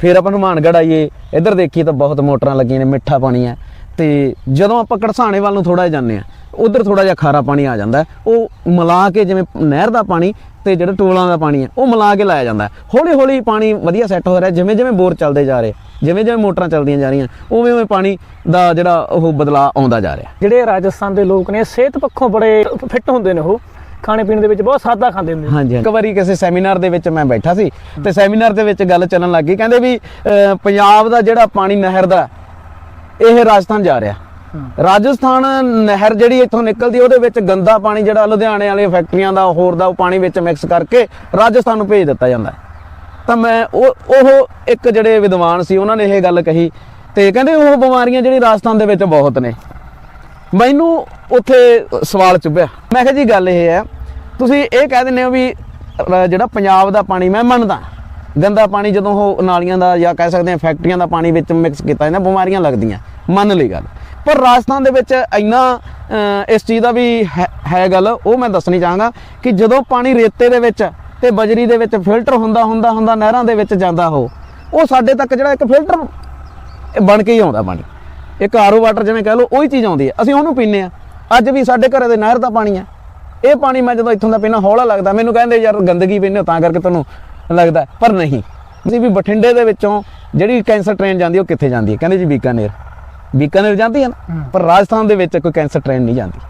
ਫਿਰ ਆਪਾਂ ਹਨੂਮਾਨਗੜ੍ਹ ਆਈਏ ਇੱਧਰ ਦੇਖੀਏ ਤਾਂ ਬਹੁਤ ਮੋਟਰਾਂ ਲੱਗੀਆਂ ਨੇ ਮਿੱਠਾ ਪਾਣੀ ਹੈ। ਤੇ ਜਦੋਂ ਆਪਾਂ ਕੜਸਾਣੇ ਵੱਲ ਨੂੰ ਥੋੜਾ ਜਾਂਦੇ ਆ ਉਧਰ ਥੋੜਾ ਜਿਹਾ ਖਾਰਾ ਪਾਣੀ ਆ ਜਾਂਦਾ। ਉਹ ਮਿਲਾ ਕੇ ਜਿਵੇਂ ਨਹਿਰ ਦਾ ਪਾਣੀ ਤੇ ਜਿਹੜਾ ਟੋਲਾਂ ਦਾ ਪਾਣੀ ਹੈ ਉਹ ਮਿਲਾ ਕੇ ਲਾਇਆ ਜਾਂਦਾ ਹੌਲੀ ਹੌਲੀ ਪਾਣੀ ਵਧੀਆ ਸੈੱਟ ਹੋ ਰਿਹਾ ਜਿਵੇਂ ਜਿਵੇਂ ਬੋਰ ਚੱਲਦੇ ਜਾ ਰਹੇ ਜਿਵੇਂ ਜਿਵੇਂ ਮੋਟਰਾਂ ਚੱਲਦੀਆਂ ਜਾ ਰਹੀਆਂ ਉਵੇਂ ਉਵੇਂ ਪਾਣੀ ਦਾ ਜਿਹੜਾ ਉਹ ਬਦਲਾਅ ਆਉਂਦਾ ਜਾ ਰਿਹਾ ਜਿਹੜੇ ਰਾਜਸਥਾਨ ਦੇ ਲੋਕ ਨੇ ਸਿਹਤ ਪੱਖੋਂ ਬੜੇ ਫਿੱਟ ਹੁੰਦੇ ਨੇ ਉਹ ਖਾਣੇ ਪੀਣ ਦੇ ਵਿੱਚ ਬਹੁਤ ਸਾਦਾ ਖਾਂਦੇ ਹੁੰਦੇ ਹਾਂਜੀ। ਇੱਕ ਵਾਰੀ ਕਿਸੇ ਸੈਮੀਨਾਰ ਦੇ ਵਿੱਚ ਮੈਂ ਬੈਠਾ ਸੀ ਤੇ ਸੈਮੀਨਾਰ ਦੇ ਵਿੱਚ ਗੱਲ ਚੱਲਣ ਲੱਗ ਗਈ ਕਹਿੰਦੇ ਵੀ ਪੰਜਾਬ ਦਾ ਜਿਹੜਾ ਪਾਣੀ ਨਹਿਰ ਦਾ ਇਹ ਰਾਜਸਥਾਨ ਜਾ ਰਿਹਾ। ਰਾਜਸਥਾਨ ਨਹਿਰ ਜਿਹੜੀ ਇੱਥੋਂ ਨਿਕਲਦੀ ਉਹਦੇ ਵਿੱਚ ਗੰਦਾ ਪਾਣੀ ਜਿਹੜਾ ਲੁਧਿਆਣੇ ਵਾਲੀਆਂ ਫੈਕਟਰੀਆਂ ਦਾ ਹੋਰ ਦਾ ਉਹ ਪਾਣੀ ਵਿੱਚ ਮਿਕਸ ਕਰਕੇ ਰਾਜਸਥਾਨ ਨੂੰ ਭੇਜ ਦਿੱਤਾ ਜਾਂਦਾ। ਤਾਂ ਮੈਂ ਉਹ ਉਹ ਇੱਕ ਜਿਹੜੇ ਵਿਦਵਾਨ ਸੀ ਉਹਨਾਂ ਨੇ ਇਹ ਗੱਲ ਕਹੀ ਤੇ ਕਹਿੰਦੇ ਉਹ ਬਿਮਾਰੀਆਂ ਜਿਹੜੀ ਰਾਜਸਥਾਨ ਦੇ ਵਿੱਚ ਬਹੁਤ ਨੇ। ਮੈਨੂੰ ਉੱਥੇ ਸਵਾਲ ਚੁੱਭਿਆ। ਮੈਂ ਕਿਹਾ ਜੀ ਗੱਲ ਇਹ ਹੈ ਤੁਸੀਂ ਇਹ ਕਹਿ ਦਿੰਦੇ ਹੋ ਵੀ ਜਿਹੜਾ ਪੰਜਾਬ ਦਾ ਪਾਣੀ ਮੈਂ ਮੰਨਦਾ। ਗੰਦਾ ਪਾਣੀ ਜਦੋਂ ਉਹ ਨਾਲੀਆਂ ਦਾ ਜਾਂ ਕਹਿ ਸਕਦੇ ਹਾਂ ਫੈਕਟਰੀਆਂ ਦਾ ਪਾਣੀ ਵਿੱਚ ਮਿਕਸ ਕੀਤਾ ਜਾਂਦਾ, ਬਿਮਾਰੀਆਂ ਲੱਗਦੀਆਂ, ਮੰਨ ਲਈ ਗੱਲ। ਪਰ ਰਾਜਸਥਾਨ ਦੇ ਵਿੱਚ ਇੰਨਾ ਇਸ ਚੀਜ਼ ਦਾ ਵੀ ਹੈ- ਹੈ ਗੱਲ, ਉਹ ਮੈਂ ਦੱਸਣੀ ਚਾਹਾਂਗਾ ਕਿ ਜਦੋਂ ਪਾਣੀ ਰੇਤੇ ਦੇ ਵਿੱਚ ਤੇ ਬਜਰੀ ਦੇ ਵਿੱਚ ਫਿਲਟਰ ਹੁੰਦਾ ਹੁੰਦਾ ਹੁੰਦਾ ਨਹਿਰਾਂ ਦੇ ਵਿੱਚ ਜਾਂਦਾ ਹੋ ਉਹ ਸਾਡੇ ਤੱਕ ਜਿਹੜਾ ਇੱਕ ਫਿਲਟਰ ਬਣ ਕੇ ਹੀ ਆਉਂਦਾ ਪਾਣੀ। ਇੱਕ ਆਰਓ ਵਾਟਰ ਜਿਵੇਂ ਕਹਿ ਲਓ, ਉਹੀ ਚੀਜ਼ ਆਉਂਦੀ ਹੈ। ਅਸੀਂ ਉਹਨੂੰ ਪੀਂਦੇ ਆ ਅੱਜ ਵੀ ਸਾਡੇ ਘਰੇ ਦੇ ਨਹਿਰ ਦਾ ਪਾਣੀ ਹੈ। ਇਹ ਪਾਣੀ ਮੈਂ ਜਦੋਂ ਇੱਥੋਂ ਦਾ ਪੀਣਾ ਹੌਲਾ ਲੱਗਦਾ। ਮੈਨੂੰ ਕਹਿੰਦੇ, ਯਾਰ ਗੰਦਗੀ ਪੀਂਦੇ ਹੋ ਤਾਂ ਕਰਕੇ ਤੁਹਾਨੂੰ ਲੱਗਦਾ। ਪਰ ਨਹੀਂ। ਅਸੀਂ ਵੀ ਬਠਿੰਡੇ ਦੇ ਵਿੱਚੋਂ ਜਿਹੜੀ ਕੈਂਸਰ ਟ੍ਰੇਨ ਜਾਂਦੀ ਉਹ ਕਿੱਥੇ ਜਾਂਦੀ ਹੈ? ਕਹਿੰਦੇ ਜੀ ਬੀਕਾਨੇਰ। ਬੀਕਾਨੇਰ ਜਾਂਦੀ ਹੈ ਨਾ? ਪਰ ਰਾਜਸਥਾਨ ਦੇ ਵਿੱਚ ਕੋਈ ਕੈਂਸਰ ਟ੍ਰੇਨ ਨਹੀਂ ਜਾਂਦੀ।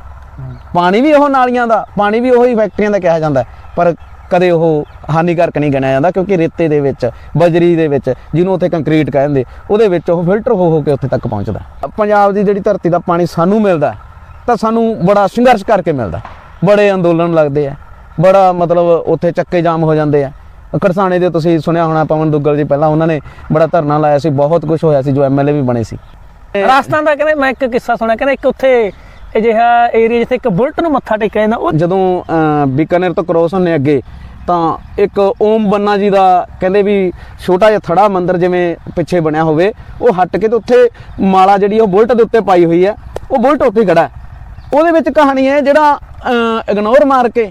ਪਾਣੀ ਵੀ ਉਹ ਨਾਲੀਆਂ ਦਾ ਪਾਣੀ ਵੀ ਉਹੀ ਫੈਕਟਰੀਆਂ ਦਾ ਕਿਹਾ ਜਾਂਦਾ ਪਰ ਕਦੇ ਉਹ ਹਾਨੀਕਾਰਕ ਨਹੀਂ ਗਿਣਿਆ ਜਾਂਦਾ ਕਿਉਂਕਿ ਰੇਤੇ ਦੇ ਵਿੱਚ ਬਜਰੀ ਦੇ ਵਿੱਚ ਜਿਹਨੂੰ ਉੱਥੇ ਕੰਕਰੀਟ ਕਹਿੰਦੇ ਉਹਦੇ ਵਿੱਚ ਉਹ ਫਿਲਟਰ ਹੋ ਹੋ ਕੇ ਉੱਥੇ ਤੱਕ ਪਹੁੰਚਦਾ। ਪੰਜਾਬ ਦੀ ਜਿਹੜੀ ਧਰਤੀ ਦਾ ਪਾਣੀ ਸਾਨੂੰ ਮਿਲਦਾ ਤਾਂ ਸਾਨੂੰ ਬੜਾ ਸੰਘਰਸ਼ ਕਰਕੇ ਮਿਲਦਾ। ਬੜੇ ਅੰਦੋਲਨ ਲੱਗਦੇ ਆ ਬੜਾ ਮਤਲਬ ਉੱਥੇ ਚੱਕੇ ਜਾਮ ਹੋ ਜਾਂਦੇ ਆ ਕਰਸਾਣੇ ਦੇ ਤੁਸੀਂ ਸੁਣਿਆ ਹੋਣਾ ਪਵਨ ਦੁੱਗਲ ਜੀ ਪਹਿਲਾਂ ਉਹਨਾਂ ਨੇ ਬੜਾ ਧਰਨਾ ਲਾਇਆ ਸੀ ਬਹੁਤ ਕੁਝ ਹੋਇਆ ਸੀ ਜੋ ਐਮਐਲਏ ਵੀ ਬਣੇ ਸੀ ਰਾਜਸਥਾਨ ਦਾ ਕਹਿੰਦੇ ਮੈਂ ਇੱਕ ਕਿੱਸਾ ਸੁਣਿਆ ਕਹਿੰਦੇ ਇੱਕ ਉੱਥੇ ਅਜਿਹਾ ਏਰੀਆ ਜਿੱਥੇ ਇੱਕ ਬੁਲਟ ਨੂੰ ਮੱਥਾ ਟੇਕਿਆ ਜਾਂਦਾ ਉਹ ਜਦੋਂ ਬੀਕਾਨੇਰ ਤੋਂ ਕ੍ਰੋਸ ਹੁੰਨੇ ਅੱਗੇ ਤਾਂ ਇੱਕ ਓਮ ਬੰਨਾ ਜੀ ਦਾ ਕਹਿੰਦੇ ਵੀ ਛੋਟਾ ਜਿਹਾ ਥੜਾ ਮੰਦਿਰ ਜਿਵੇਂ ਪਿੱਛੇ ਬਣਿਆ ਹੋਵੇ ਉਹ ਹਟ ਕੇ ਤੇ ਉੱਥੇ ਮਾਲਾ ਜਿਹੜੀ ਉਹ ਬੁਲਟ ਦੇ ਉੱਤੇ ਪਾਈ ਹੋਈ ਹੈ ਉਹ ਬੁਲਟ ਹੀ ਖੜਾ ਉਹਦੇ ਵਿੱਚ ਕਹਾਣੀ ਹੈ ਜਿਹੜਾ ਇਗਨੋਰ ਮਾਰ ਕੇ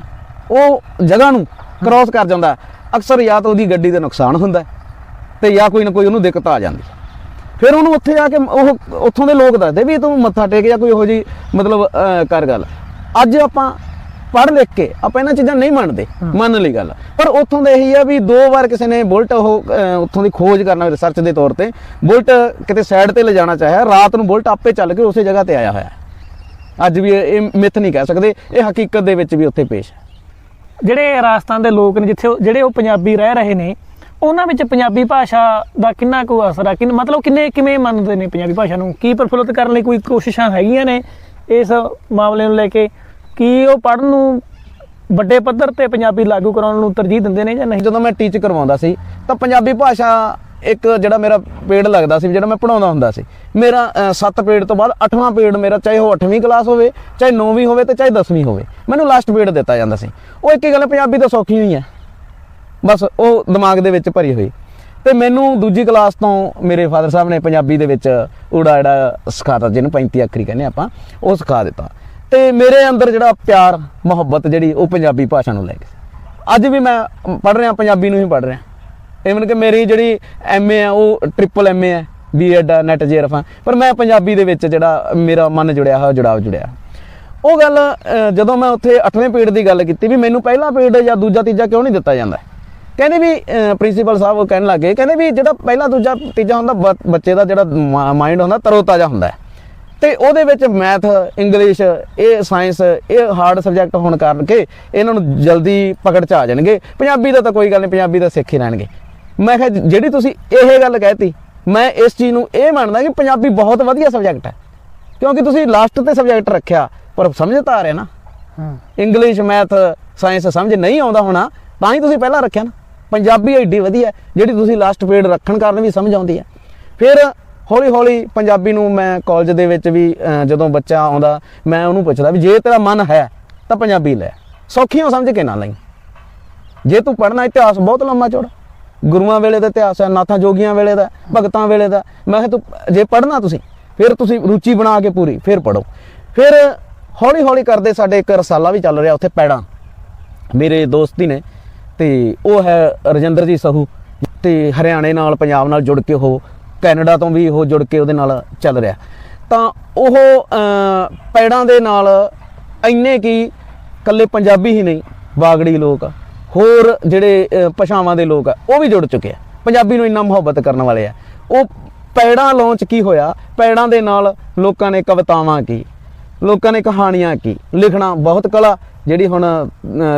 ਉਹ ਜਗ੍ਹਾ ਨੂੰ ਕ੍ਰੋਸ ਕਰ ਜਾਂਦਾ। ਅਕਸਰ ਜਾਂ ਤਾਂ ਉਹਦੀ ਗੱਡੀ ਦਾ ਨੁਕਸਾਨ ਹੁੰਦਾ ਤੇ ਜਾਂ ਕੋਈ ਨਾ ਕੋਈ ਉਹਨੂੰ ਦਿੱਕਤ ਆ ਜਾਂਦੀ ਫਿਰ ਉਹਨੂੰ ਉੱਥੇ ਆ ਕੇ ਉਹ ਉੱਥੋਂ ਦੇ ਲੋਕ ਦੱਸਦੇ ਵੀ ਤੂੰ ਮੱਥਾ ਟੇਕ ਜਾਂ ਕੋਈ ਇਹੋ ਜੀ ਮਤਲਬ ਕਰ ਗੱਲ। ਅੱਜ ਆਪਾਂ ਪੜ੍ਹ ਲਿਖ ਕੇ ਆਪਾਂ ਇਹਨਾਂ ਚੀਜ਼ਾਂ ਨਹੀਂ ਮੰਨਦੇ ਮੰਨ ਲਈ ਗੱਲ। ਪਰ ਉੱਥੋਂ ਦੇ ਇਹੀ ਆ ਵੀ ਦੋ ਵਾਰ ਕਿਸੇ ਨੇ ਬੁਲਟ ਉਹ ਉੱਥੋਂ ਦੀ ਖੋਜ ਕਰਨਾ ਰਿਸਰਚ ਦੇ ਤੌਰ ਤੇ ਬੁਲਟ ਕਿਤੇ ਸਾਈਡ ਤੇ ਲਿਜਾਣਾ ਚਾਹਿਆ ਰਾਤ ਨੂੰ ਬੁਲਟ ਆਪੇ ਚੱਲ ਕੇ ਉਸੇ ਜਗ੍ਹਾ ਤੇ ਆਇਆ ਹੋਇਆ। ਅੱਜ ਵੀ ਇਹ ਮਿੱਥ ਨਹੀਂ ਕਹਿ ਸਕਦੇ ਇਹ ਹਕੀਕਤ ਦੇ ਵਿੱਚ ਵੀ ਉੱਥੇ ਪੇਸ਼ ਹੈ। ਜਿਹੜੇ ਰਾਜਸਥਾਨ ਦੇ ਲੋਕ ਨੇ, ਜਿੱਥੇ ਉਹ- ਜਿਹੜੇ ਉਹ ਪੰਜਾਬੀ ਰਹਿ ਰਹੇ ਨੇ, ਉਹਨਾਂ ਵਿੱਚ ਪੰਜਾਬੀ ਭਾਸ਼ਾ ਦਾ ਕਿੰਨਾ ਕੁ ਅਸਰ ਆ? ਕਿ ਮਤਲਬ ਕਿੰਨੇ ਕਿਵੇਂ ਮੰਨਦੇ ਨੇ ਪੰਜਾਬੀ ਭਾਸ਼ਾ ਨੂੰ? ਕੀ ਪ੍ਰਫੁੱਲਤ ਕਰਨ ਲਈ ਕੋਈ ਕੋਸ਼ਿਸ਼ਾਂ ਹੈਗੀਆਂ ਨੇ ਇਸ ਮਾਮਲੇ ਨੂੰ ਲੈ ਕੇ? ਕੀ ਉਹ ਪੜ੍ਹਨ ਨੂੰ ਵੱਡੇ ਪੱਧਰ ਤੇ ਪੰਜਾਬੀ ਲਾਗੂ ਕਰਾਉਣ ਨੂੰ ਤਰਜੀਹ ਦਿੰਦੇ ਨੇ ਜਾਂ ਨਹੀਂ? ਜਦੋਂ ਮੈਂ ਟੀਚ ਕਰਵਾਉਂਦਾ ਸੀ, ਤਾਂ ਪੰਜਾਬੀ ਭਾਸ਼ਾ ਇੱਕ ਜਿਹੜਾ ਮੇਰਾ ਪੇੜ ਲੱਗਦਾ ਸੀ, ਜਿਹੜਾ ਮੈਂ ਪੜਾਉਂਦਾ ਹੁੰਦਾ ਸੀ, ਮੇਰਾ 7 ਪੇੜ ਤੋਂ ਬਾਅਦ 8ਵਾਂ ਪੇੜ ਮੇਰਾ ਚਾਹੇ ਉਹ 8ਵੀਂ ਕਲਾਸ ਹੋਵੇ, ਚਾਹੇ 9ਵੀਂ ਹੋਵੇ ਤੇ ਚਾਹੇ 10ਵੀਂ ਹੋਵੇ, ਮੈਨੂੰ ਲਾਸਟ ਪੇੜ ਦਿੱਤਾ ਜਾਂਦਾ ਸੀ। ਉਹ ਇੱਕ ਹੀ ਗੱਲ ਪੰਜਾਬੀ ਤਾਂ ਸੌਖੀ ਹੋਈ ਹੈ। ਬਸ ਉਹ ਦਿਮਾਗ ਦੇ ਵਿੱਚ ਭਰੀ ਹੋਈ। ਤੇ ਮੈਨੂੰ ਦੂਜੀ ਕਲਾਸ ਤੋਂ ਮੇਰੇ ਫਾਦਰ ਸਾਹਿਬ ਨੇ ਪੰਜਾਬੀ ਦੇ ਵਿੱਚ ਊੜਾ ਜਿਹੜਾ ਸਿਖਾਤਾ, ਜਿਹਨੂੰ 35 ਅੱਖਰੀ ਕਹਿੰਦੇ ਆਪਾਂ, ਉਹ ਸਿਖਾ ਦਿੱਤਾ। ਤੇ ਮੇਰੇ ਅੰਦਰ ਜਿਹੜਾ ਪਿਆਰ, ਮੁਹੱਬਤ ਜਿਹੜੀ ਉਹ ਪੰਜਾਬੀ ਭਾਸ਼ਾ ਨੂੰ ਲੈ ਕੇ ਅੱਜ ਵੀ ਮੈਂ ਪੜ੍ਹ ਰਿਹਾ, ਪੰਜਾਬੀ ਨੂੰ ਹੀ ਪੜ੍ਹ ਰਿਹਾ। ਇਵਨ ਕਿ ਮੇਰੀ ਜਿਹੜੀ ਐਮਏ ਆ, ਉਹ ਟ੍ਰਿਪਲ ਐਮਏ ਹੈ ਬੀਐਡ ਆ ਜੇਰਫ ਜੇਰਫਾ ਪਰ ਮੈਂ ਪੰਜਾਬੀ ਦੇ ਵਿੱਚ ਜਿਹੜਾ ਮੇਰਾ ਮਨ ਜੁੜਿਆ ਹੋਇਆ ਜੁੜਾਵ ਜੁੜਿਆ। ਉਹ ਗੱਲ ਜਦੋਂ ਮੈਂ ਉੱਥੇ 8ਵੇਂ ਪੀਰੀਅਡ ਦੀ ਗੱਲ ਕੀਤੀ ਵੀ ਮੈਨੂੰ ਪਹਿਲਾ ਪੀਰੀਅਡ ਜਾਂ ਦੂਜਾ ਤੀਜਾ ਕਿਉਂ ਨਹੀਂ ਦਿੱਤਾ ਜਾਂਦਾ? ਕਹਿੰਦੇ ਵੀ ਪ੍ਰਿੰਸੀਪਲ ਸਾਹਿਬ ਉਹ ਕਹਿਣ ਲੱਗੇ, ਕਹਿੰਦੇ ਵੀ ਜਿਹੜਾ ਪਹਿਲਾ ਦੂਜਾ ਤੀਜਾ ਹੁੰਦਾ, ਬ- ਬੱਚੇ ਦਾ ਜਿਹੜਾ ਮਾਈਂਡ ਹੁੰਦਾ, ਤਰੋਤਾਜ਼ਾ ਹੁੰਦਾ। ਹੈ ਤੇ ਉਹਦੇ ਵਿੱਚ ਮੈਥ, ਇੰਗਲਿਸ਼, ਇਹ ਸਾਇੰਸ, ਇਹ ਹਾਰਡ ਸਬਜੈਕਟ ਹੋਣ ਕਾਰਨ ਕਿ ਇਹਨਾਂ ਨੂੰ ਜਲਦੀ ਪਕੜ ਚ ਆ ਜਾਣਗੇ। ਪੰਜਾਬੀ ਦਾ ਤਾਂ ਕੋਈ ਗੱਲ ਨਹੀਂ, ਪੰਜਾਬੀ ਦਾ ਸਿੱਖ ਹੀ ਰਹਿਣਗੇ। ਮੈਂ ਕਿਹਾ ਜਿਹੜੀ ਤੁਸੀਂ ਇਹ ਗੱਲ ਕਹਿਤੀ ਮੈਂ ਇਸ ਚੀਜ਼ ਨੂੰ ਇਹ ਮੰਨਦਾ ਕਿ ਪੰਜਾਬੀ ਬਹੁਤ ਵਧੀਆ ਸਬਜੈਕਟ ਹੈ। ਕਿਉਂਕਿ ਤੁਸੀਂ ਲਾਸਟ ਤੇ ਸਬਜੈਕਟ ਰੱਖਿਆ ਪਰ ਸਮਝ ਤਾਂ ਆ ਰਿਹਾ ਨਾ। ਇੰਗਲਿਸ਼ ਮੈਥ ਸਾਇੰਸ ਸਮਝ ਨਹੀਂ ਆਉਂਦਾ ਹੋਣਾ ਤਾਂ ਹੀ ਤੁਸੀਂ ਪਹਿਲਾਂ ਰੱਖਿਆ ਨਾ। ਪੰਜਾਬੀ ਐਡੀ ਵਧੀਆ ਹੈ, ਜਿਹੜੀ ਤੁਸੀਂ ਲਾਸਟ ਪੀਰੀਅਡ ਰੱਖਣ ਕਾਰਨ ਵੀ ਸਮਝ ਆਉਂਦੀ ਹੈ। ਫਿਰ ਹੌਲੀ ਹੌਲੀ ਪੰਜਾਬੀ ਨੂੰ ਮੈਂ ਕਾਲਜ ਦੇ ਵਿੱਚ ਵੀ ਜਦੋਂ ਬੱਚਾ ਆਉਂਦਾ ਮੈਂ ਉਹਨੂੰ ਪੁੱਛਦਾ ਵੀ ਜੇ ਤੇਰਾ ਮਨ ਹੈ ਤਾਂ ਪੰਜਾਬੀ ਲੈ। ਸੌਖੀਆਂ ਸਮਝ ਕੇ ਨਾ ਲਈ। ਜੇ ਤੂੰ ਪੜ੍ਹਨਾ ਇਤਿਹਾਸ ਬਹੁਤ ਲੰਮਾ ਚੌੜਾ। ਗੁਰੂਆਂ ਵੇਲੇ ਦਾ ਇਤਿਹਾਸ ਹੈ, ਨਾਥਾਂ ਜੋਗੀਆਂ ਵੇਲੇ ਦਾ, ਭਗਤਾਂ ਵੇਲੇ ਦਾ। ਮੈਂ ਕਿਹਾ ਤੂੰ ਜੇ ਪੜ੍ਹਨਾ ਤੁਸੀਂ, ਫਿਰ ਤੁਸੀਂ ਰੁਚੀ ਬਣਾ ਕੇ ਪੂਰੀ, ਫਿਰ ਪੜੋ ਫਿਰ ਹੌਲੀ ਹੌਲੀ ਕਰਦੇ ਸਾਡੇ ਇੱਕ ਰਸਾਲਾ ਵੀ ਚੱਲ ਰਿਹਾ ਉੱਥੇ ਪੈੜਾਂ। ਮੇਰੇ ਦੋਸਤੀ ਨੇ, ਤੇ ਉਹ ਹੈ ਰਜਿੰਦਰ ਜੀ ਸਹੂ, ਤੇ ਹਰਿਆਣੇ ਨਾਲ, ਪੰਜਾਬ ਨਾਲ ਜੁੜ ਕੇ ਉਹ, ਕੈਨੇਡਾ ਤੋਂ ਵੀ ਉਹ ਜੁੜ ਕੇ ਉਹਦੇ ਨਾਲ ਚੱਲ ਰਿਹਾ। ਤਾਂ ਉਹ ਪੈੜਾਂ ਦੇ ਨਾਲ ਇੰਨੇ ਕੀ ਕੱਲੇ ਪੰਜਾਬੀ ਹੀ ਨਹੀਂ, ਬਾਗੜੀ ਲੋਕ। ਹੋਰ ਜਿਹੜੇ ਭਾਸ਼ਾਵਾਂ ਦੇ ਲੋਕ ਆ, ਉਹ ਵੀ ਜੁੜ ਚੁੱਕੇ ਆ। ਪੰਜਾਬੀ ਨੂੰ ਇੰਨਾ ਮੁਹੱਬਤ ਕਰਨ ਵਾਲੇ ਆ। ਉਹ ਪੈੜਾਂ ਲਾਂਚ ਕੀ ਹੋਇਆ? ਪੈੜਾਂ ਦੇ ਨਾਲ ਲੋਕਾਂ ਨੇ ਕਵਿਤਾਵਾਂ ਕੀ, ਲੋਕਾਂ ਨੇ ਕਹਾਣੀਆਂ ਕੀ, ਲਿਖਣਾ ਬਹੁਤ ਕਲਾ, ਜਿਹੜੀ ਹੁਣ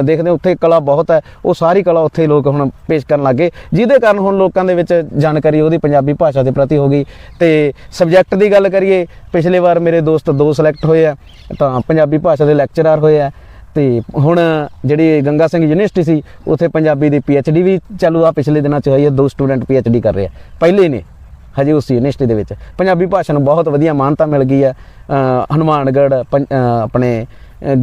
ਦੇਖਦੇ ਉੱਥੇ ਕਲਾ ਬਹੁਤ ਹੈ, ਉਹ ਸਾਰੀ ਕਲਾ ਉੱਥੇ ਲੋਕ ਹੁਣ ਪੇਸ਼ ਕਰਨ ਲੱਗੇ ਜਿਹਦੇ ਕਾਰਨ ਹੁਣ ਲੋਕਾਂ ਦੇ ਵਿੱਚ ਜਾਣਕਾਰੀ ਉਹਦੀ ਪੰਜਾਬੀ ਭਾਸ਼ਾ ਦੇ ਪ੍ਰਤੀ ਹੋ ਗਈ। ਤੇ ਸਬਜੈਕਟ ਦੀ ਗੱਲ ਕਰੀਏ, ਪਿਛਲੇ ਵਾਰ ਮੇਰੇ ਦੋਸਤ ਦੋ ਸਿਲੈਕਟ ਹੋਏ ਆ, ਤਾਂ ਪੰਜਾਬੀ ਭਾਸ਼ਾ ਦੇ ਲੈਕਚਰਰ ਹੋਏ ਆ। ਤੇ ਹੁਣ ਜਿਹੜੀ ਗੰਗਾ ਸਿੰਘ ਯੂਨੀਵਰਸਿਟੀ ਸੀ, ਉੱਥੇ ਪੰਜਾਬੀ ਦੀ ਡੀ ਵੀ ਚਾਲੂ ਆ, ਪਿਛਲੇ ਦਿਨਾਂ ਚ ਹੋਈ ਹੈ ਦੋ ਸਟੂਡੈਂਟ ਡੀ ਕਰ ਰਹੇ ਆ। ਪਹਿਲੇ ਨੇ, ਹਜੇ ਉਸ ਯੂਨੀਵਰਸਿਟੀ ਦੇ ਵਿੱਚ। ਪੰਜਾਬੀ ਭਾਸ਼ਾ ਨੂੰ ਬਹੁਤ ਵਧੀਆ ਮਾਨਤਾ ਮਿਲ ਗਈ ਹੈ ਅਹ, ਹਨੂਮਾਨਗੜ੍ਹ ਆਪਣੇ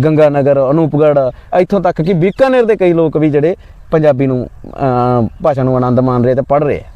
ਗੰਗਾ ਨਗਰ ਅਨੂਪਗੜ੍ਹ, ਇੱਥੋਂ ਤੱਕ ਕਿ ਬੀਕਾਨੇਰ ਦੇ ਕਈ ਲੋਕ ਵੀ ਜਿਹੜੇ ਪੰਜਾਬੀ ਨੂੰ ਭਾਸ਼ਾ ਨੂੰ ਆਨੰਦ ਮਾਣ ਰਹੇ ਤੇ ਪੜ੍ਹ ਰਹੇ ਆ।